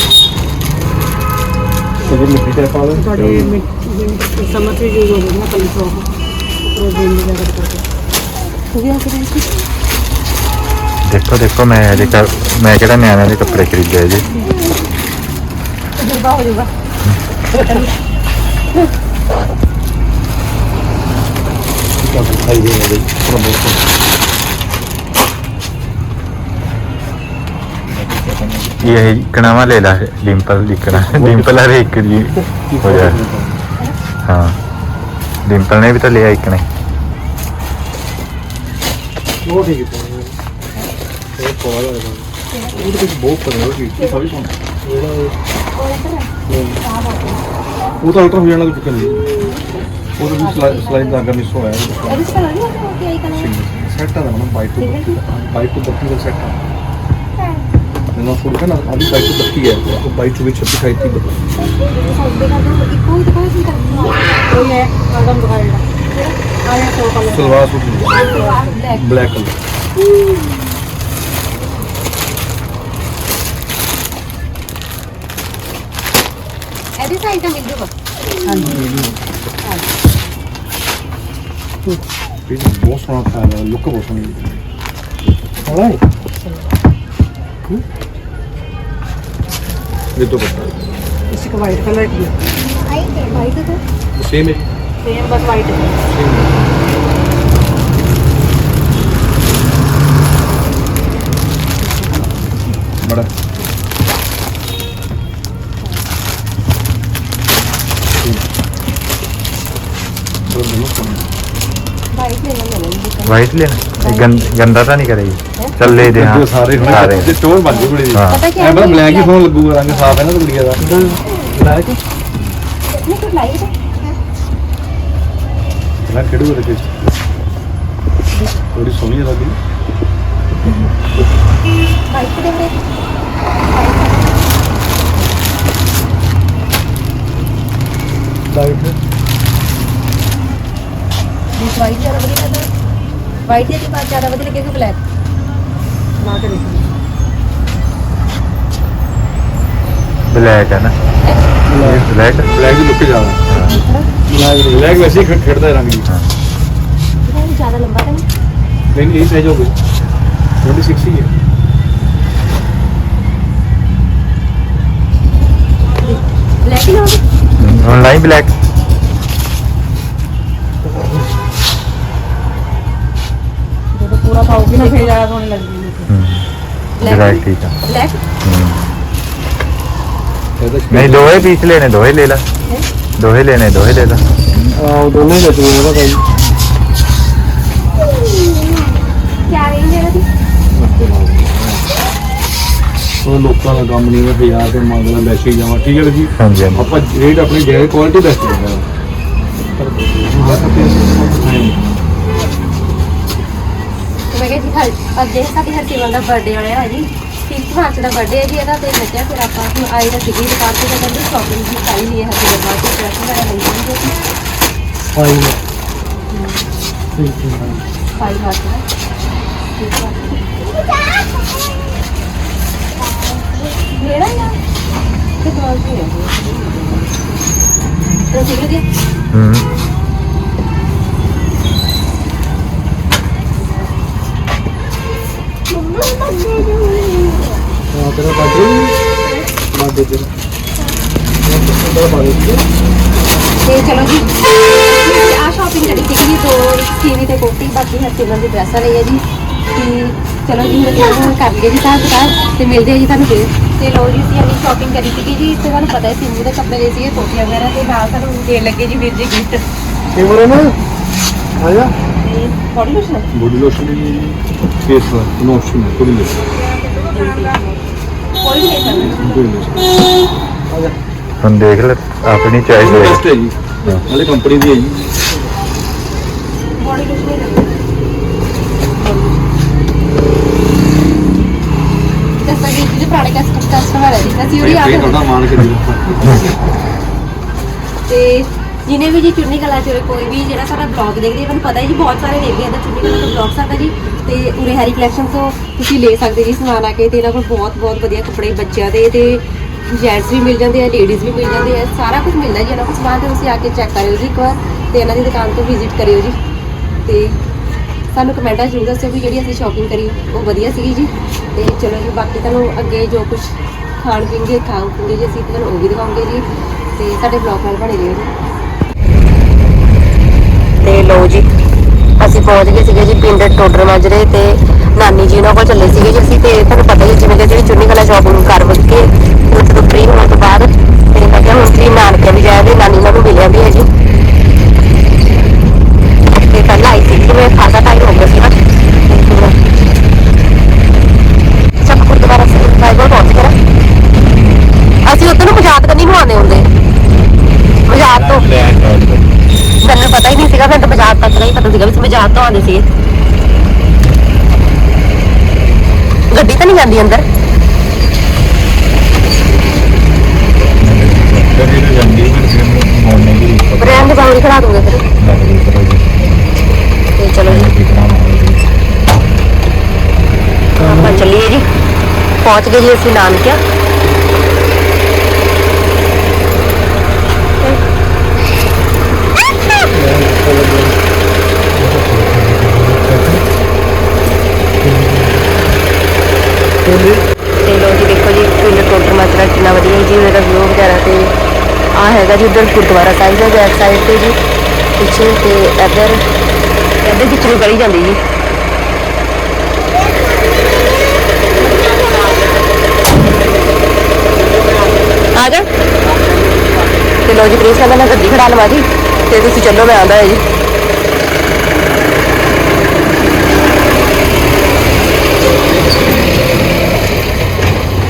Speaker 5: ਸਭ ਨੂੰ ਫਿਟਰ ਪਾ ਲਓ
Speaker 6: ਤੁਹਾਡੇ ਸਮਰ ਚ ਯੂਜ਼ ਹੋ ਗਈ ਨਾ ਕਲੀ ਸੋ ਦਿਨ ਦੀ ਜਗ੍ਹਾ ਕਰਕੇ
Speaker 1: ਉਹ ਵੀ ਆ ਕੇ ਦੇਖੀ
Speaker 4: ਦੇਖੋ ਮੈਂ ਅਜੇ ਕਰ ਮੈਂ ਕਿਹੜਾ ਨਿਆਣਿਆਂ ਦੇ ਕੱਪੜੇ ਖਰੀਦੇ ਜੀ।
Speaker 1: ਤਜਰਬਾ ਹੋ ਜਾਊਗਾ।
Speaker 2: ਖਾਈ ਦੇ ਬਈ ਪ੍ਰਮੋਸ਼ਨ।
Speaker 4: ये इकणावा लेला डिंपल इकडा डिंपल अरे इकडे हो जा हाँ डिंपल ने भी तो लिया इकने वो
Speaker 2: ठीक है ये कॉल है वो
Speaker 5: तो कुछ बहुत पड़ेगा कि सभी सुन वो तो अल्ट्रा हो जाना तो चिकन वो तो स्लाइड आकर मिस हुआ है सेट था ना
Speaker 1: बाइक को बाइक को बकरी का सेट था
Speaker 5: ਸੈੱਟ ਆ ਨਾ ਬਾਈਕ ਤੋਂ ਬੱਤੀ ਬਾਈਕ ਤੋਂ ਬੱਤੀ ਦਾ ਸੈੱਟ ਆ ਇਹਨਾਂ ਫੁੱਲ ਹੈ ਨਾ ਆਦੀ ਬਾਈਕ ਤੋਂ ਬੱਤੀ ਹੈ ਉਹ ਬਾਈਕ ਤੋਂ ਵਿੱਚ 36 ਖਾਈ ਤੀ
Speaker 1: ਸਾਡੇ ਦਾ ਤਾਂ ਇੱਕੋ ਹੀ। ਦਿਖਾਇਆ ਸੀ ਤਾਂ ਉਹ ਹੈ ਆਦਮ ਦਿਖਾਇਆ ਜਿਹੜਾ ਆਇਆ ਸੋ colour
Speaker 5: salwar suit
Speaker 1: black
Speaker 5: black colour
Speaker 1: ਇਹਦੇ ਸਾਈਜ਼ ਦਾ ਮਿਲ ਜੂਗਾ
Speaker 5: ਇਹ ਬਹੁਤ ਸੋਹਣਾ ਲੁੱਕ ਬਹੁਤ ਸੋਹਣੀ
Speaker 2: ਹਾਂ?
Speaker 5: ਇਹ ਤੋਂ ਬੱਤਾ
Speaker 1: ਇਸ ਕੋ ਵਾਈਟ ਕਲਰ ਦੀ ਵਾਈਟ ਹੈ
Speaker 5: ਸੇਮ ਹੈ
Speaker 1: ਸੇਮ ਬਸ ਵਾਈਟ ਹੈ
Speaker 5: ਬੜਾ
Speaker 1: ਵਾਈਟ ਲੈ ਲੈਣਾ
Speaker 4: वाइट लेना ਇਹ ਗੰ- ਗੰਦਾ ਤਾਂ ਨਹੀਂ ਕਰੇਗੀ। ਚੱਲੇ ਦੇ
Speaker 5: ਹਾਂ। ਸਾਰੇ ਹੁਣ
Speaker 4: ਸਾਰੇ।
Speaker 5: ਤੇ ਚੋਰ ਬਣ ਗਈ ਕੁੜੀ ਦੀ।
Speaker 4: ਹਾਂ।
Speaker 1: ਪਤਾ ਕੀ
Speaker 5: ਐ, ਐ ਬਸ ਬਲੈਕ ਹੀ ਫੋਨ ਲੱਗੂਗਾ ਰੰਗ ਸਾਫ਼ ਹੈ ਨਾ ਤੇ ਕੁੜੀਆ ਦਾ
Speaker 1: ਨਹੀਂ ਕੋਈ ਲਾਈਟ
Speaker 5: ਨਾ ਕਿਹੜੂ ਦੇ ਵਿੱਚ? ਥੋੜੀ ਸੋਹਣੀ ਹੈ ਲੱਗਦੀ।
Speaker 1: ਬਾਈਕ ਦੇ ਵਿੱਚ
Speaker 2: ਲਾਈਟ
Speaker 1: ਦਵਾਈ ਜਰਾ ਬੜੀ ਕਰਦਾ ਵਾਈਟ ਦੀ ਬਾਤ ਜ਼ਿਆਦਾ ਵਧੀਆ ਲੱਗੇਗੀ ਬਲੈਕ। ਲਾ ਕੇ ਦੇਖੀ
Speaker 4: ਬਲੈਕ ਹੈ ਨਾ। ਇਹ ਬਲੈਕ
Speaker 5: ਬਲੈਕ ਦੀ ਲੁੱਕ ਜ਼ਿਆਦਾ। ਬਲੈਕ ਦੀ ਬਲੈਕ ਵੈਸੇ ਹੀ ਖੜਦਾ ਰੰਗ ਦੀ।
Speaker 1: ਇਹਦਾ ਵੀ ਜ਼ਿਆਦਾ ਲੰਬਾ ਤਾਂ ਨਹੀਂ?
Speaker 5: ਨਹੀਂ ਇਹ ਸਾਈਜ਼ ਹੋ ਗਿਆ 26 ਹੀ ਹੈ।
Speaker 1: ਬਲੈਕ ਹੀ ਲਾਉਂਗੇ
Speaker 4: ਆਨਲਾਈਨ ਬਲੈਕ।
Speaker 1: ਜਦੋਂ ਪੂਰਾ ਪਾਉਗੀ ਨਾ ਫੇਰ ਜ਼ਿਆਦਾ ਸੋਹਣੀ ਲੱਗਦੀ
Speaker 4: ब्लैक ठीक है
Speaker 1: ਬਲੈਕ
Speaker 5: ਇਹਦਾ
Speaker 4: नहीं दो ही पीस लेने दो ही ले ला दो ही लेने दो ही ले ला
Speaker 2: ਆ ਦੋਨੇ ਹੀ ਲੱਗੂ ਉਹਦਾ ਭਾਈ
Speaker 1: ਕਿਆ ਰੇਂਜ ਹੈ ਇਹਦੀ
Speaker 5: ਉਹ ਲੋਕਾਂ ਦਾ ਕੰਮ ਨਹੀਂ ਹੈ ਹਜ਼ਾਰ ਤੇ ਮੰਗਦਾ ਲੈ ਕੇ ਜਾਵਾਂ ਠੀਕ ਹੈ ਜੀ
Speaker 4: हाँ जी हाँ जी
Speaker 5: ਆਪਾਂ ਰੇਟ ਆਪਣੀ ਜਗ੍ਹਾ ਕੁਆਲਿਟੀ ਬੈਸਟ ਦਿੰਦੇ
Speaker 1: ਮੈਂ ਕਿਹਾ ਜੀ ਹਰ ਅੱਗੇ ਸਾਡੀ ਹਰਸਿਮਨ ਦਾ ਬਰਥਡੇ ਵਾਲਾ ਹੈ ਜੀ। 30 ਮਾਰਚ ਦਾ ਬਰਥਡੇ ਹੈ ਜੀ ਇਹਦਾ ਤੇ ਮੈਂ ਕਿਹਾ ਫਿਰ ਆਪਾਂ ਹੁਣ ਆਏ ਤਾਂ ਸੀਗੀ ਦੁਕਾਨ ਤੇ ਕਹਿੰਦੇ ਸ਼ਾਪਿੰਗ ਵੀ ਸਾਰੀ ਲਈ ਹੈ ਹਰਸਿਮਨ ਦਾ ਤੇ ਪ੍ਰਸ਼ਨ ਵਗੈਰਾ ਲਈ ਹੋਣੀ
Speaker 2: ਭਾਈ ਠੀਕ ਹੈ।
Speaker 1: ਫਾਈਵ ਮਾਰਚ ਦਾ ਮੇਰਾ ਯਾਰ ਤੇ ਕੋਲ ਤੇ ਹੈ ਤੇ ਸਿਗਰ ਦੀ
Speaker 2: ਤੇਰਾ ਬਾਜੇ
Speaker 1: ਤੇ ਚਲੋ ਜੀ। ਆ ਸ਼ਾਪਿੰਗ ਕਰੀ ਸੀਗੀ ਜੀ ਦੋ ਸਕੀਵੀ ਤੇ ਕੋਟੀ ਬਾਕੀ ਹਰਸਿਮਨ ਦੀ ਡਰੈਸਾਂ ਲਈ ਹੈ ਜੀ। ਤੇ ਚਲੋ ਜੀ ਮੇਰੇ ਕੋਲ ਕਰ ਲਈਏ ਜੀ ਤਾਂ ਦੁਕਾਨ ਤੇ ਮਿਲਦੇ ਆ ਜੀ ਤੁਹਾਨੂੰ ਫੇਰ। ਤੇ ਲੋ ਜੀ ਅਸੀਂ ਅਲੀ ਸ਼ਾਪਿੰਗ ਕਰੀ ਸੀਗੀ ਜੀ ਤੇ ਤੁਹਾਨੂੰ ਪਤਾ ਹੈ ਸਿੰਮੂ ਦੇ ਕੱਪੜੇ ਲਏ ਸੀਗੇ ਕੋਟੀਆਂ ਵਗੈਰਾ ਤੇ ਨਾਲ ਸਾਨੂੰ ਦੇਣ ਲੱਗੇ ਜੀ ਵੀਰ ਜੀ ਗਿਫਟ
Speaker 2: ਕਿਵੇਂ ਨਾ ਆ ਜਾ।
Speaker 1: ਤੇ ਬੋਡੀ ਲੋਸ਼ਨ
Speaker 5: ਬੋਡੀ ਲੋਸ਼ਨ ਦੀ ਫੇਸ ਲੋਸ਼ਨ ਕੋਈ ਲੋਸ਼ਨ
Speaker 1: ਕੋਈ ਨਹੀਂ ਲੈ ਸਕਦਾ
Speaker 5: ਕੋਈ ਨਹੀਂ
Speaker 4: ਹੁਣ ਦੇਖ ਲੈ ਆਪਣੀ ਚੋਇਸ ਇਹ
Speaker 5: ਬੈਸਟ ਹੈ ਜੀ। ਨਾਲੇ ਕੰਪਨੀ ਦੀ ਹੈ ਜੀ।
Speaker 1: ਬੋਡੀ ਕੁਛ ਨਹੀਂ ਲੱਗਦਾ ਦੱਸਦਾ ਕਿ ਜਿਹੜੇ ਪੁਰਾਣੇ ਕਸਟਮਰ ਕਸਟਮਰ ਹੈ ਅਸੀਂ ਉਹੀ
Speaker 5: ਆ
Speaker 1: ਇਹ
Speaker 5: ਤੁਹਾਡਾ ਮਾਨ ਕੇ ਦਿਓ
Speaker 1: ਤੇ ਜਿਹਨੇ ਵੀ ਜੀ ਚੁੰਨੀ ਕਲਾ ਚੋਂ ਕੋਈ ਵੀ ਜਿਹੜਾ ਸਾਡਾ ਬਲੌਗ ਦੇਖਦੇ ਮੈਨੂੰ ਪਤਾ ਹੈ ਜੀ, ਬਹੁਤ ਸਾਰੇ ਦੇਖਦੇ ਆ ਤਾਂ ਚੁੰਨੀ ਕਲਾ ਤੋਂ ਬਲੌਗ ਸਾਡਾ। ਜੀ ਤੇ ਉਰੇ ਹੈਰੀ ਕਲੈਕਸ਼ਨ ਤੋਂ ਤੁਸੀਂ ਲੈ ਸਕਦੇ ਜੀ ਸਮਾਨ ਆ ਕੇ, ਤੇ ਇਹਨਾਂ ਕੋਲ ਬਹੁਤ ਬਹੁਤ ਵਧੀਆ ਕੱਪੜੇ ਬੱਚਿਆਂ ਦੇ, ਤੇ ਜੈਂਟਸ ਵੀ ਮਿਲ ਜਾਂਦੇ ਆ ਲੇਡੀਜ਼ ਵੀ ਮਿਲ ਜਾਂਦੇ ਆ, ਸਾਰਾ ਕੁਝ ਮਿਲਦਾ ਜੀ ਇਹਨਾਂ ਕੋਲ ਸਮਾਨ, ਤੇ ਤੁਸੀਂ ਆ ਕੇ ਚੈੱਕ ਕਰਿਓ ਜੀ ਇੱਕ ਵਾਰ, ਤੇ ਇਹਨਾਂ ਦੀ ਦੁਕਾਨ ਤੋਂ ਵਿਜ਼ਿਟ ਕਰਿਓ ਜੀ। ਤੇ
Speaker 6: ਸਾਨੂੰ ਕਮੈਂਟਾਂ ਜ਼ਰੂਰ ਦੱਸਿਓ ਵੀ ਜਿਹੜੀ ਅਸੀਂ ਸ਼ਾਪਿੰਗ ਕਰੀ, ਉਹ ਵਧੀਆ ਸੀਗੀ ਜੀ। ਤੇ ਚਲੋ ਜੀ, ਬਾਕੀ ਤੁਹਾਨੂੰ ਅੱਗੇ ਜੋ ਕੁਝ ਖਾਣ ਪੀਣਗੇ ਖਾਵਾਂਗੇ ਜੀ ਅਸੀਂ ਤੁਹਾਨੂੰ ਉਹ ਵੀ ਦਿਖਾਉਂਗੇ ਜੀ। ਤੇ ਸਾਡੇ ਬਲੌਗ ਨਾਲ ਬਣੇ ਰਹੋ ਜੀ।
Speaker 1: ਤੇ ਲਓ ਜੀ, ਅਸੀਂ ਪਹੁੰਚ ਗਏ ਸੀਗੇ ਜੀ ਪਿੰਡ ਟੋਡਰ ਮਾਜਰੇ ਤੇ ਨਾਨੀ ਜੀ ਉਹਨਾਂ ਕੋਲ ਚੱਲੇ ਸੀਗੇ ਜੀ ਅਸੀਂ ਤੇ ਤੁਹਾਨੂੰ ਪਤਾ ਹੀ ਜਿਵੇਂ ਕਿ ਜਿਹੜੀ ਚੁੰਨੀ ਵਾਲਾ ਸ਼ਾਪਿੰਗ ਕਰ ਵਗ ਕੇ ਉੱਥੇ ਤੋਂ ਫ੍ਰੀ ਹੋਣ ਤੋਂ ਬਾਅਦ ਤੇ ਮੈਂ ਕਿਹਾ ਹੁਣ ਫ੍ਰੀ ਨਾਨਕੇ ਵੀ ਜਾਇਆ ਵੀ ਨਾਨੀ ਨਾਲ ਨੂੰ ਮਿਲਿਆ ਵੀ ਹੈ ਜੀ। ਤੇ ਪਹਿਲਾਂ ਆਈ ਸੀ ਮੈਂ ਖਾਸਾ ਟਾਈਮ ਹੋ ਗਿਆ ਸੀ ਨਾ ਤੇ ਫਿਰ ਸਭ ਗੁਰਦੁਆਰਾ ਸਾਹਿਬ ਬਾਈਬਲ ਪਹੁੰਚ ਗਏ ਨਾ। ਅਸੀਂ ਉੱਧਰ ਨੂੰ ਮਜ਼ਾਕ ਕਰਨੀ ਨੂੰ ਆਉਂਦੇ ਹੁੰਦੇ ਮਜ਼ਾਕ ਤੋਂ ਮੈਨੂੰ ਪਤਾ ਹੀ ਨਹੀਂ ਸੀਗਾ ਮੈਨੂੰ ਤਾਂ ਮਜ਼ਾਕ ਤੱਕ ਨਹੀਂ ਤੋਂ ਆਉਂਦੇ ਸੀ। ਗੱਡੀ ਤਾਂ ਨਹੀਂ ਜਾਂਦੀ ਅੰਦਰ?
Speaker 4: ਮੋੜਨੇ ਦੀ
Speaker 1: ਬਾਹਰ ਖੜਾ ਦੂੰਗੇ ਫਿਰ।
Speaker 4: ਜੀ
Speaker 1: ਤੇ ਚਲੋ ਜੀ। ਆਪਾਂ ਚੱਲੀਏ ਜੀ। ਪਹੁੰਚ ਗਏ ਜੀ ਅਸੀਂ ਨਾਨਕਿਆ। ਤੇ ਲੋ ਜੀ, ਦੇਖੋ ਜੀ ਪਿੰਡ ਟੋਟਰ ਮਾਜਰਾ ਕਿੰਨਾ ਵਧੀਆ ਜੀ, ਉਹਦਾ ਵਿਊ ਵਗੈਰਾ ਤੇ ਆ ਹੈਗਾ ਜੀ ਉਧਰ ਗੁਰਦੁਆਰਾ ਸਾਹਿਬ ਹੈ ਬੈਕ ਸਾਈਡ ਤੇ ਜੀ, ਪਿੱਛੇ ਤੇ ਇੱਧਰ ਇੱਧਰ ਵਿੱਚ ਨੂੰ ਗਲੀ ਜਾਂਦੀ ਜੀ। ਆ ਜਾ। ਤੇ ਲੋ ਜੀ ਪ੍ਰੀਸ ਕਹਿੰਦਾ ਮੈਂ ਗੱਡੀ ਖੜਾ ਲਵਾ ਜੀ, ਤੇ ਤੁਸੀਂ ਚੱਲੋ, ਮੈਂ ਆਂਦਾ ਹੈ ਜੀ।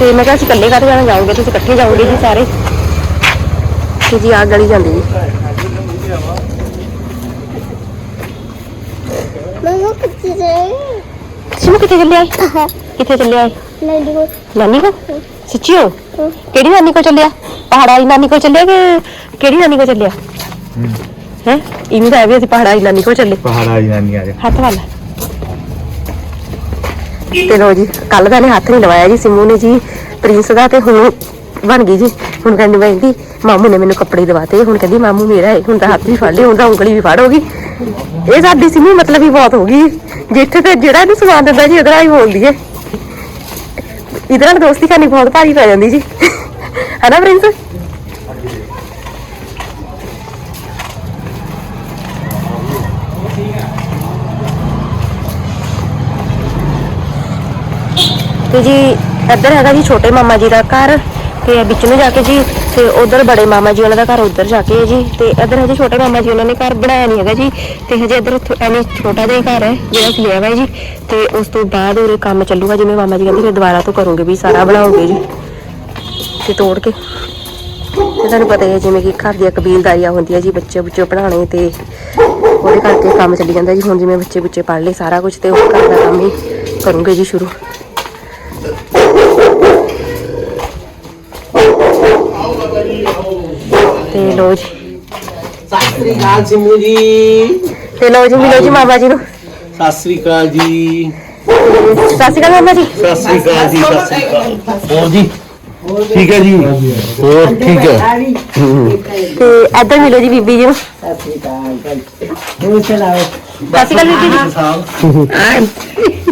Speaker 1: ਤੇ ਮੈਂ ਕਿਹਾ ਅਸੀਂ ਇਕੱਲੇ ਕਾਹਦੇ ਜਾਣਾ? ਜਾਓਗੇ ਤੁਸੀਂ ਇਕੱਠੇ ਜਾਓਗੇ ਜੀ ਸਾਰੇ? ਤੇ ਜੀ ਆ ਗਲੀ ਜਾਂਦੀ ਜੀ।
Speaker 3: ਮਮਾ ਕਿੱਥੇ ਜਾਏ
Speaker 1: ਸਿਮੂ ਕਿੱਥੇ ਚੱਲਿਆ ਹੈ? ਕਿੱਥੇ ਚੱਲਿਆ ਹੈ?
Speaker 3: ਲੈਂਦੀ ਕੋ
Speaker 1: ਨਾਨੀ ਕੋ ਸੱਚੀ ਹੋ? ਕਿਹੜੀ ਨਾਨੀ ਕੋ ਚੱਲਿਆ? ਪਹਾੜਾ ਦੀ ਨਾਨੀ ਕੋ ਚੱਲਿਆ ਕਿ ਕਿਹੜੀ ਨਾਨੀ ਕੋ ਚੱਲਿਆ? ਹੈ। ਇਵੇਂ ਤਾਂ ਹੈ ਵੀ ਅਸੀਂ ਪਹਾੜਾ ਦੀ ਨਾਨੀ ਕੋ ਚੱਲੇ।
Speaker 4: ਪਹਾੜਾ ਜੀ ਨਾਨੀ ਆ
Speaker 1: ਹੱਥ ਵੱਲ। ਤੇ ਲੋ ਜੀ ਕੱਲ ਦਾ ਨੇ ਹੱਥ ਨਹੀਂ ਲਵਾਇਆ ਜੀ, ਸਿੰਮੂ ਨੇ ਜੀ, ਪ੍ਰਿੰਸ ਦਾ ਤੇ ਹੁਣ ਬਣ ਗਈ ਜੀ। ਹੁਣ ਕਹਿੰਦੀ ਬੈਂਦੀ ਮਾਮੂ ਨੇ ਮੈਨੂੰ ਕੱਪੜੇ ਦਵਾਤੇ। ਹੁਣ ਕਹਿੰਦੀ ਮਾਮੂ ਮੇਰਾ ਹੈ, ਹੁਣ ਤਾਂ ਹੱਥ ਵੀ ਫੜ ਲਿਆ, ਹੁਣ ਤਾਂ ਉਂਗਲੀ ਵੀ ਫੜ ਹੋ ਗਈ। ਇਹ ਸਾਡੀ ਸਿੰਮੂ ਮਤਲਬ ਹੀ ਬਹੁਤ ਹੋ ਗਈ। ਜਿੱਥੇ ਤੇ ਜਿਹੜਾ ਇਹਨੂੰ ਸਮਾਨ ਦਿੰਦਾ ਜੀ ਇਧਰ ਹੀ ਬੋਲਦੀ ਹੈ। ਇਹਦੇ ਨਾਲ ਦੋਸਤੀ ਕਰਨੀ ਬਹੁਤ ਭਾਰੀ ਪੈ ਜਾਂਦੀ ਜੀ। ਹੈ ਨਾ ਪ੍ਰਿੰਸ? ਤੇ ਜੀ ਇੱਧਰ ਹੈਗਾ ਜੀ ਛੋਟੇ ਮਾਮਾ ਜੀ ਦਾ ਘਰ ਤੇ ਵਿੱਚ ਨੂੰ ਜਾ ਕੇ ਜੀ ਤੇ ਉਧਰ ਬੜੇ ਮਾਮਾ ਜੀ ਉਹਨਾਂ ਦਾ ਘਰ ਉਧਰ ਜਾ ਕੇ ਹੈ ਜੀ ਤੇ ਇੱਧਰ ਹਜੇ ਛੋਟੇ ਮਾਮਾ ਜੀ ਉਹਨਾਂ ਨੇ ਘਰ ਬਣਾਇਆ ਨਹੀਂ ਹੈਗਾ ਜੀ ਤੇ ਹਜੇ ਇੱਧਰ ਐਵੇਂ ਛੋਟਾ ਜਿਹਾ ਘਰ ਹੈ ਜਿਹੜਾ ਅਸੀਂ ਲਿਆ ਹੈ ਜੀ ਤੇ ਉਸ ਤੋਂ ਬਾਅਦ ਉਰੇ ਕੰਮ ਚੱਲੂਗਾ ਜਿਵੇਂ ਮਾਮਾ ਜੀ ਕਹਿੰਦੇ ਫਿਰ ਦੁਬਾਰਾ ਤੋਂ ਕਰੋਗੇ ਵੀ ਸਾਰਾ ਬਣਾਓਗੇ ਜੀ ਤੇ ਤੋੜ ਕੇ। ਤੇ ਤੁਹਾਨੂੰ ਪਤਾ ਹੀ ਹੈ ਜਿਵੇਂ ਕਿ ਘਰ ਦੀਆਂ ਕਬੀਲਦਾਰੀਆਂ ਹੁੰਦੀਆਂ ਜੀ ਬੱਚੇ ਬੁੱਚੇ ਪੜਾਉਣੇ ਤੇ ਉਹਦੇ ਕਰਕੇ ਕੰਮ ਚੱਲੀ ਜਾਂਦਾ ਜੀ। ਹੁਣ ਜਿਵੇਂ ਬੱਚੇ ਬੁੱਚੇ ਪੜ ਲਏ ਸਾਰਾ ਕੁਝ ਤੇ ਉਹ ਘਰ ਦਾ ਕੰਮ ਹੀ ਕਰੂੰਗੇ ਜੀ ਸ਼ੁਰੂ। ਤੇ ਲੋ ਜੀ।
Speaker 7: ਸਤਿ ਸ੍ਰੀ ਅਕਾਲ ਸਿੰਮੂ ਜੀ।
Speaker 1: ਤੇ ਲੋ ਜੀ ਮਿਲੋ ਜੀ ਮਾਮਾ ਜੀ ਨੂੰ।
Speaker 7: ਸਤਿ ਸ੍ਰੀ ਅਕਾਲ ਜੀ।
Speaker 1: ਸਤਿ ਸ਼੍ਰੀ ਅਕਾਲ ਮਾਮਾ ਜੀ।
Speaker 7: ਸਤਿ ਸ੍ਰੀ ਅਕਾਲ ਜੀ ਸਤਿ ਸ੍ਰੀ ਅਕਾਲ। ਹੋਰ ਜੀ? ਠੀਕ ਹੈ ਜੀ? ਹੋਰ ਠੀਕ ਹੈ।
Speaker 1: ਤੇ ਇੱਧਰ ਮਿਲੋ ਜੀ ਬੀਬੀ ਜੀ ਨੂੰ। ਸਤਿ ਸ਼੍ਰੀ ਅਕਾਲ ਬੀਬੀ ਜੀ।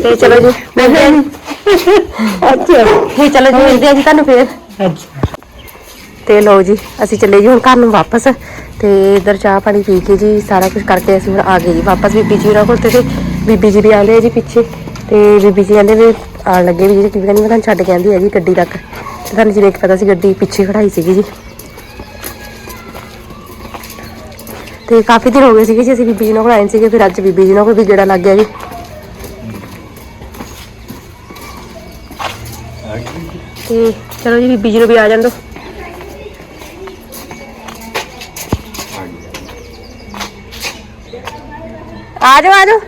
Speaker 1: ਤੇ ਚਲੋ ਜੀ ਜੀ ਅੱਛਾ। ਚਲੋ ਜੀ ਮਿਲਦੇ ਹਾਂ ਜੀ ਤੁਹਾਨੂੰ ਫੇਰ। ਤੇ ਲਓ ਜੀ ਅਸੀਂ ਚੱਲੇ ਜੀ ਹੁਣ ਘਰ ਨੂੰ ਵਾਪਸ। ਤੇ ਇਧਰ ਚਾਹ ਪਾਣੀ ਪੀ ਕੇ ਜੀ ਸਾਰਾ ਕੁਝ ਕਰਕੇ ਅਸੀਂ ਹੁਣ ਆ ਗਏ ਜੀ। ਵਾਪਸ ਬੀਬੀ ਜੀ ਉਹਨਾਂ ਕੋਲ ਤੇ ਬੀਬੀ ਜੀ ਵੀ ਆਉਂਦੇ ਆ ਜੀ ਪਿੱਛੇ। ਤੇ ਬੀਬੀ ਜੀ ਕਹਿੰਦੇ ਵੀ ਆਣ ਲੱਗੇ ਵੀ ਜੀ ਕਿ ਕਹਿੰਦੀ ਮੈਂ ਤੁਹਾਨੂੰ ਛੱਡ ਕੇ ਆਂਦੀ ਹੈ ਜੀ ਗੱਡੀ ਤੱਕ। ਤੇ ਤੁਹਾਨੂੰ ਜਿਵੇਂ ਕਿ ਪਤਾ ਸੀ ਗੱਡੀ ਪਿੱਛੇ ਖੜਾਈ ਸੀਗੀ ਜੀ। ਤੇ ਕਾਫੀ ਦਿਨ ਹੋ ਗਏ ਸੀਗੇ ਜੀ ਅਸੀਂ ਬੀਬੀ ਜੀ ਨਾਲ ਕੋਲ ਆਏ ਸੀਗੇ ਫਿਰ ਅੱਜ ਬੀਬੀ ਜੀ ਨਾਲ ਕੋਲ ਵੀ ਗੇੜਾ ਲੱਗ ਗਿਆ ਜੀ। ਤੇ ਚਲੋ ਜੀ, ਬੀਬੀ ਜੀ ਨੂੰ ਵੀ ਆ ਜਾਂਦੋ ਆ ਜਾਓ ਆ ਜਾਓ।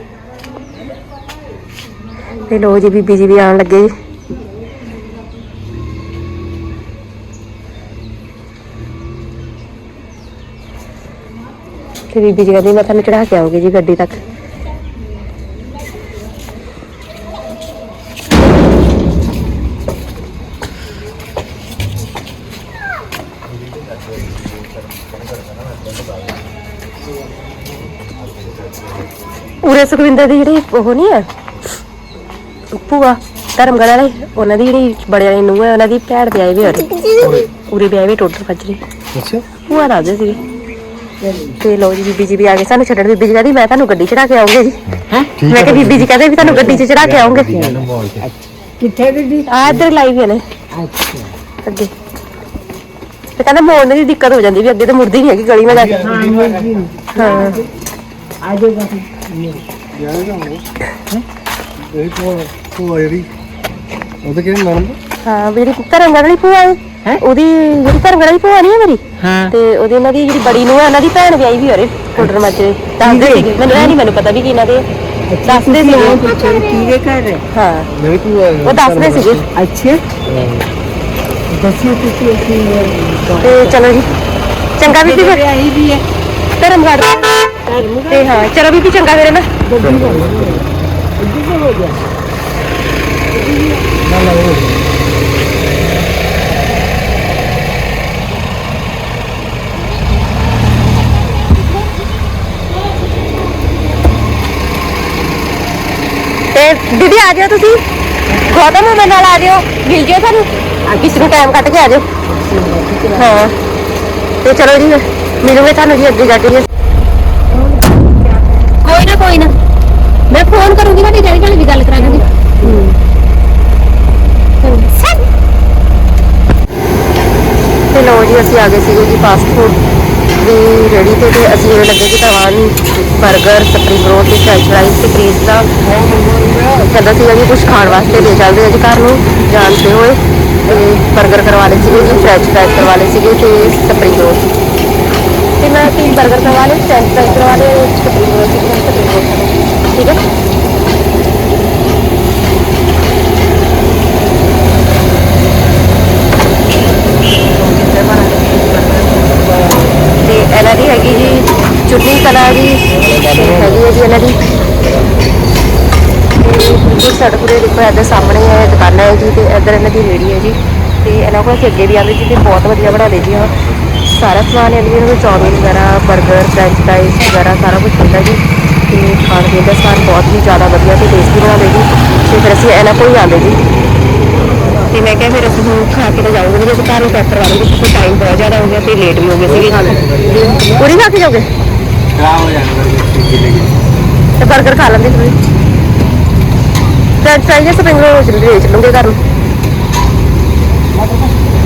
Speaker 1: ਤੇ ਲੋ ਜੀ, ਬੀਬੀ ਜੀ ਵੀ ਆਉਣ ਲੱਗੇ ਜੀ। ਤੇ ਬੀਬੀ ਜੀ ਕਹਿੰਦੀ, ਮੈਂ ਤੁਹਾਨੂੰ ਚੜਾ ਕੇ ਆਉਂਗੀ ਜੀ ਗੱਡੀ ਤੱਕ। ਤੇ ਸੁਖਵਿੰਦਰ ਦੀ ਜਿਹੜੀ ਉਹ ਨਹੀਂ ਹੈ ਭੂਆ ਧਰਮਗੜ ਵਾਲੇ ਉਹਨਾਂ ਦੀ ਜਿਹੜੀ ਬੜੇ ਵਾਲੀ ਨੂੰਹ ਹੈ ਉਹਨਾਂ ਦੀ ਭੈਣ ਵਿਆਹੀ ਵੀ ਹੋਰੇ ਉਰੇ ਵਿਆਹੀ ਵੀ ਟੋਟਲ ਫੱਜਰੀ
Speaker 2: ਅੱਛਾ।
Speaker 1: ਭੂਆ ਦੱਸਦੇ ਸੀਗੇ ਤੇ ਲੋ ਜੀ ਬੀਬੀ ਜੀ ਵੀ ਆ ਗਏ। ਸਾਨੂੰ ਛੱਡਣ ਬੀਬੀ ਜੀ ਕਹਿੰਦੀ ਮੈਂ ਤੁਹਾਨੂੰ ਗੱਡੀ ਚੜਾ ਕੇ ਆਉਂਗੀ ਜੀ। ਹੈ? ਮੈਂ ਕਿਹਾ ਬੀਬੀ ਜੀ ਕਹਿੰਦੇ ਵੀ ਤੁਹਾਨੂੰ ਗੱਡੀ 'ਚ ਚੜਾ ਕੇ ਆਉਂਗੇ
Speaker 8: ਕਿੱਥੇ ਬੀਬੀ?
Speaker 1: ਆ ਇੱਧਰ ਲਾਈ ਵੀ ਨੇ। ਅੱਗੇ। ਤੇ ਕਹਿੰਦਾ ਮੋੜਨ ਦੀ ਦਿੱਕਤ ਹੋ ਜਾਂਦੀ ਵੀ ਅੱਗੇ ਤੇ ਮੁੜਦੀ ਨਹੀਂ ਹੈਗੀ ਗਲੀ ਵਿੱਚ ਜਾ ਕੇ
Speaker 8: ਹਾਂ। ਆ ਜਾਏਗਾ
Speaker 2: ਇਹ ਕੋਲ ਭੂਆ ਜਿਹੜੀ ਉਹਦੇ ਕਿਹੜੇ ਨਾਮ
Speaker 1: ਹਾਂ ਮੇਰੀ ਧਰਮਗੜ ਵਾਲੀ ਭੂਆ ਹੈ? ਉਹਦੀ ਜਿਹੜੀ ਧਰਮਗੜ ਵਾਲੀ ਭੂਆ ਨਹੀਂ ਹੈ ਮੇਰੀ?
Speaker 8: ਹਾਂ।
Speaker 1: ਤੇ ਉਹਦੀ ਉਹਨਾਂ ਦੀ ਜਿਹੜੀ ਬੜੀ ਨੂੰ ਹੈ ਉਹਨਾਂ ਦੀ ਭੈਣ ਵਿਆਹੀ ਵੀ ਹੋਰੇ ਕੋਟਰ ਮਾਜਰੇ ਦੱਸਦੇ ਸੀਗੇ। ਮੈਨੂੰ ਇਹ ਨਹੀਂ ਮੈਨੂੰ ਪਤਾ ਵੀ ਕੀ ਇਹਨਾਂ ਦੇ। ਦੱਸਦੇ ਸੀਗੇ।
Speaker 8: ਪੁੱਛੋ ਕਿਹਦੇ ਘਰ ਹੈ?
Speaker 1: ਹਾਂ।
Speaker 2: ਮੇਰੀ ਭੂਆ
Speaker 1: ਉਹ ਦੱਸਦੇ ਸੀਗੇ।
Speaker 8: ਅੱਛਾ। ਦੱਸਿਓ ਤੁਸੀਂ ਅਸੀਂ
Speaker 1: ਤੇ ਚਲੋ ਜੀ। ਚੰਗਾ ਬੀਬੀ ਫਿਰ।
Speaker 8: ਆਈ ਵੀ ਹੈ।
Speaker 1: ਧਰਮਗੜ ਤੇ ਹਾਂ, ਚਲੋ ਬੀਬੀ ਚੰਗਾ ਫਿਰ ਨਾ। ਤੇ ਦੀਦੀ ਆ ਜਾਓ ਤੁਸੀਂ। ਗੌਤਮ ਮੇਰੇ ਨਾਲ ਆ ਜਾਓ। ਮਿਲ ਜਿਓ ਤੁਹਾਨੂੰ। ਕਿਸੇ ਨੂੰ ਟਾਈਮ ਕੱਢ ਕੇ ਆ ਜਾਓ। ਹਾਂ। ਤੇ ਚਲੋ ਜੀ, ਮਿਲੂਗੇ ਤੁਹਾਨੂੰ ਜੀ ਅੱਗੇ ਜਾ ਕੇ ਜੀ। ਕੋਈ ਨਾ ਕੋਈ ਨਾ ਮੈਂ ਫੋਨ ਕਰੂੰਗੀ ਨਾ ਡੈਡੀ ਨਾਲ ਵੀ ਗੱਲ ਕਰਾ ਦਾਂਗੀ। ਤੇ ਲੋ ਜੀ ਅਸੀਂ ਆ ਗਏ ਸੀਗੇ ਜੀ ਫਾਸਟ ਫੂਡ ਦੀ ਰੇੜੀ ਤੇ ਤੇ ਅਸੀਂ ਇਹ ਲੱਗੇ ਕਿ ਤਵਾਨ 버ਗਰ ਸਪਰਿੰਗ ਰੋਲ ਤੇ ਫ੍ਰੈਂਚ ਫ੍ਰਾਈਜ਼ ਤੇ ਕਰੀਜ਼ ਦਾ। ਕਹਿੰਦਾ ਸੀਗਾ ਜੀ ਕੁਝ ਖਾਣ ਵਾਸਤੇ ਲੈ ਚੱਲਦੇ ਅੱਜ ਘਰ ਨੂੰ ਜਾਣਦੇ ਹੋਏ। ਤੇ 버ਗਰ ਕਰਵਾ ਲਏ ਸੀਗੇ ਜੀ ਫ੍ਰੈਂਚ ਫ੍ਰਾਈਜ਼ ਕਰਵਾ ਲਏ ਸੀਗੇ ਤੇ ਸਪਰਿੰਗ ਰੋਲ ਤੇ ਮੈਂ ਤਿੰਨ 버ਗਰ ਕਰਵਾ ਲਏ ਫ੍ਰੈਂਚ ਫ੍ਰਾਈਜ਼ ਕਰਵਾ ਲਏ ਸਪਰਿੰਗ ਰੋਲ ਤੇ ਸਪਰਿੰਗ ਰੋਲ ਠੀਕ ਹੈ ਤੇ ਇਹਨਾਂ ਦੀ ਹੈਗੀ ਜੀ ਚੁੰਨੀ ਕਲਾ ਦੀ ਹੈਗੀ ਹੈ ਜੀ ਇਹਨਾਂ ਦੀ। ਤੇ ਸੜਕ ਦੇ ਦੇਖੋ ਇੱਧਰ ਸਾਹਮਣੇ ਹੈ ਦੁਕਾਨ ਹੈ ਜੀ ਤੇ ਇੱਧਰ ਇਹਨਾਂ ਦੀ ਰੇੜੀ ਹੈ ਜੀ। ਤੇ ਇਹਨਾਂ ਕੋਲ ਅਸੀਂ ਅੱਗੇ ਵੀ ਆਉਂਦੇ ਜੀ, ਤੇ ਬਹੁਤ ਵਧੀਆ ਬਣਾਉਂਦੇ ਜੀ ਉਹ ਸਾਰਾ ਸਮਾਨ ਹੈ ਜੀ ਇਹਨਾਂ ਕੋਲ ਚੌਮਿਨ ਵਗੈਰਾ 버ਗਰ ਫ੍ਰੈਂਚ ਫਰਾਈਜ਼ ਵਗੈਰਾ ਸਾਰਾ ਕੁਝ ਹੁੰਦਾ ਜੀ। ਤੇ ਖਾਣ ਪੀਣ ਦਾ ਸਮਾਨ ਬਹੁਤ ਹੀ ਜ਼ਿਆਦਾ ਵਧੀਆ ਤੇ ਟੇਸਟੀ ਬਣਾਉਂਦੇ ਜੀ ਤੇ ਫਿਰ ਅਸੀਂ ਇਹਨਾਂ ਕੋਲ ਹੀ ਆਉਂਦੇ ਜੀ। ਤੇ ਮੈਂ ਕਿਹਾ ਫਿਰ ਅਸੀਂ ਹੁਣ ਖਾ ਕੇ ਤਾਂ ਜਾਊਂਗੇ ਜੇ ਘਰ ਨੂੰ ਪੈਕ ਕਰਵਾ ਲਵਾਂਗੇ ਕਿਉਂਕਿ ਟਾਈਮ ਬਹੁਤ ਜ਼ਿਆਦਾ ਹੋ ਗਿਆ ਤੇ ਲੇਟ ਵੀ ਹੋ ਗਏ ਸੀਗੇ। ਪੂਰੀ ਖਾ ਕੇ ਜਾਓਗੇ?
Speaker 5: ਖਰਾਬ ਹੋ ਜਾਣਾ
Speaker 1: ਤੇ 버ਗਰ ਖਾ ਲੈਂਦੇ ਤੁਸੀਂ? ਫ੍ਰੈਂਚ ਫਰਾਈਜ਼ ਸਪਰਿੰਗ ਰੋਲ ਜਲਦੀ ਵੇਚ ਲੂੰਗੇ ਘਰ ਨੂੰ।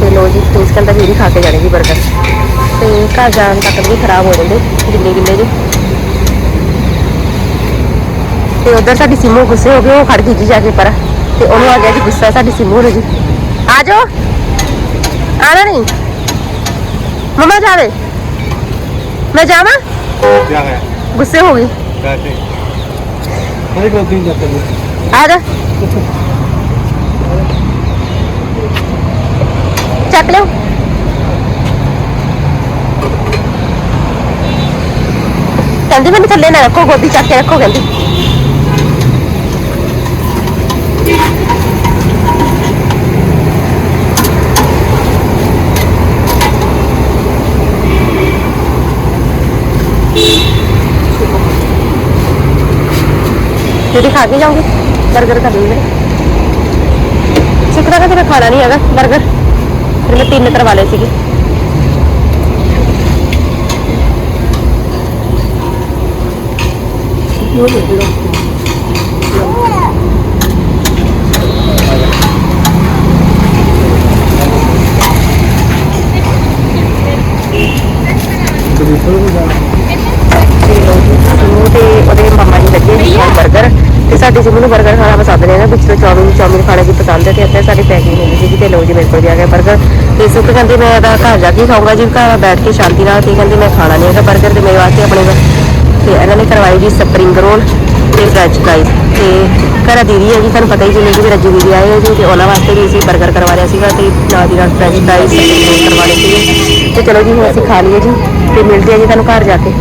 Speaker 1: ਤੇ ਲੋ ਜੀ ਤੇ ਇਸ ਕਹਿੰਦਾ ਵੀ ਖਾ ਕੇ ਜਾਣੇ ਜੀ 버ਗਰ ਤੇ ਘਰ ਜਾਣ ਤੱਕ ਵੀ ਖਰਾਬ ਹੋ ਜਾਂਦੇ ਗਿੱਲੇ ਗਿੱਲੇ ਜੀ। ਤੇ ਉਧਰ ਸਾਡੀ ਸਿਮੂ ਗੁੱਸੇ ਹੋ ਗਈ ਉਹ ਖੜ ਗਈ ਜੀ ਜਾ ਕੇ ਪਰ ਤੇ ਉਹਨੂੰ ਆ ਗਿਆ ਜੀ ਗੁੱਸਾ ਸਾਡੀ ਸਿਮੂ ਨੂੰ ਜੀ ਆ ਜਾਓ ਆਣਾ ਨਹੀਂ ਮਮਾ ਜਾਵੇ ਮੈਂ ਜਾਵਾਂ
Speaker 5: क्या है
Speaker 1: ਗੁੱਸੇ ਹੋ ਗਈ
Speaker 5: कैसे
Speaker 2: ਮੈਂ ਗਲਤੀ ਨਹੀਂ ਕਰਦਾ
Speaker 1: ਆ ਜਾ ਚੱਕ ਲਿਓ ਕਹਿੰਦੀ ਮੈਨੂੰ ਥੱਲੇ ਨਾ ਰੱਖੋ ਗੋਦੀ ਚੱਕ ਕੇ ਰੱਖੋ ਕਹਿੰਦੀ ਜਿਹੜੀ ਖਾ ਕੇ ਜਾਓਗੇ 버ਗਰ ਕਰ ਲੂੰਗੇ ਸਿੱਖਦਾ ਕਿ ਤੇਰਾ ਖਾਣਾ ਨਹੀਂ ਹੈਗਾ 버ਗਰ ਫਿਰ ਮੈਂ ਤਿੰਨ ਕਰਵਾ ਲਏ ਸੀਗੇ ਤੇ ਉਹਦੇ ਲੱਗੇ ਸੀ ਬਰਗਰ ਤੇ ਸਾਡੀ ਜੀ ਨੂੰ ਬਰਗਰ ਖਾਣਾ ਪਸੰਦ ਨਹੀਂ ਨਾ ਪਿਛਲੇ ਚੌਮਿਨ ਚੌਮਿਨ ਖਾਣਾ ਜੀ ਪਸੰਦ ਹੈ ਤੇ ਇੱਥੇ ਸਾਡੀ ਪੈਕਿੰਗ ਹੋ ਗਈ ਤੇ ਲੋ ਜੀ ਮੇਰੇ ਕੋਲ ਜਾ ਗਿਆ ਬਰਗਰ ਤੇ ਸੁੱਕ ਕਹਿੰਦੇ ਮੈਂ ਇਹਦਾ ਘਰ ਜਾ ਕੇ ਖਾਊਂਗਾ ਜੀ ਘਰ ਬੈਠ ਕੇ ਸ਼ਾਂਤੀ ਨਾਲ ਤੇ ਕਹਿੰਦੇ ਮੈਂ ਖਾਣਾ ਨਹੀਂ ਹੈਗਾ ਬਰਗਰ ਤੇ ਮੇਰੇ ਵਾਸਤੇ ਆਪਣੇ ਤੇ ਇਹਨਾਂ ਨੇ ਕਰਵਾਈ ਜੀ ਸਪਰਿੰਗ ਰੋਲ ਤੇ ਫ੍ਰੈਂਚ ਫਰਾਈਜ਼। ਤੇ ਘਰ ਦੀਦੀ ਹੈ ਜੀ, ਤੁਹਾਨੂੰ ਪਤਾ ਹੀ ਜਿਵੇਂ ਕਿ ਰੱਜੀ ਦੀਦੀ ਆਏ ਹੋਏ ਜੀ ਤੇ ਉਹਨਾਂ ਵਾਸਤੇ ਵੀ ਅਸੀਂ 버ਗਰ ਕਰਵਾ ਲਿਆ ਸੀਗਾ ਤੇ ਨਾਲ ਦੀ ਨਾਲ ਫ੍ਰੈਂਚ ਫਰਾਈਜ਼ ਸਪਰਿੰਗ ਰੋਲ ਕਰਵਾ ਲਏ ਸੀਗੇ। ਤੇ ਚਲੋ ਜੀ, ਹੁਣ ਅਸੀਂ ਖਾ ਲਈਏ ਜੀ ਤੇ ਮਿਲਦੇ ਆ ਜੀ ਤੁਹਾਨੂੰ ਘਰ ਜਾ ਕੇ।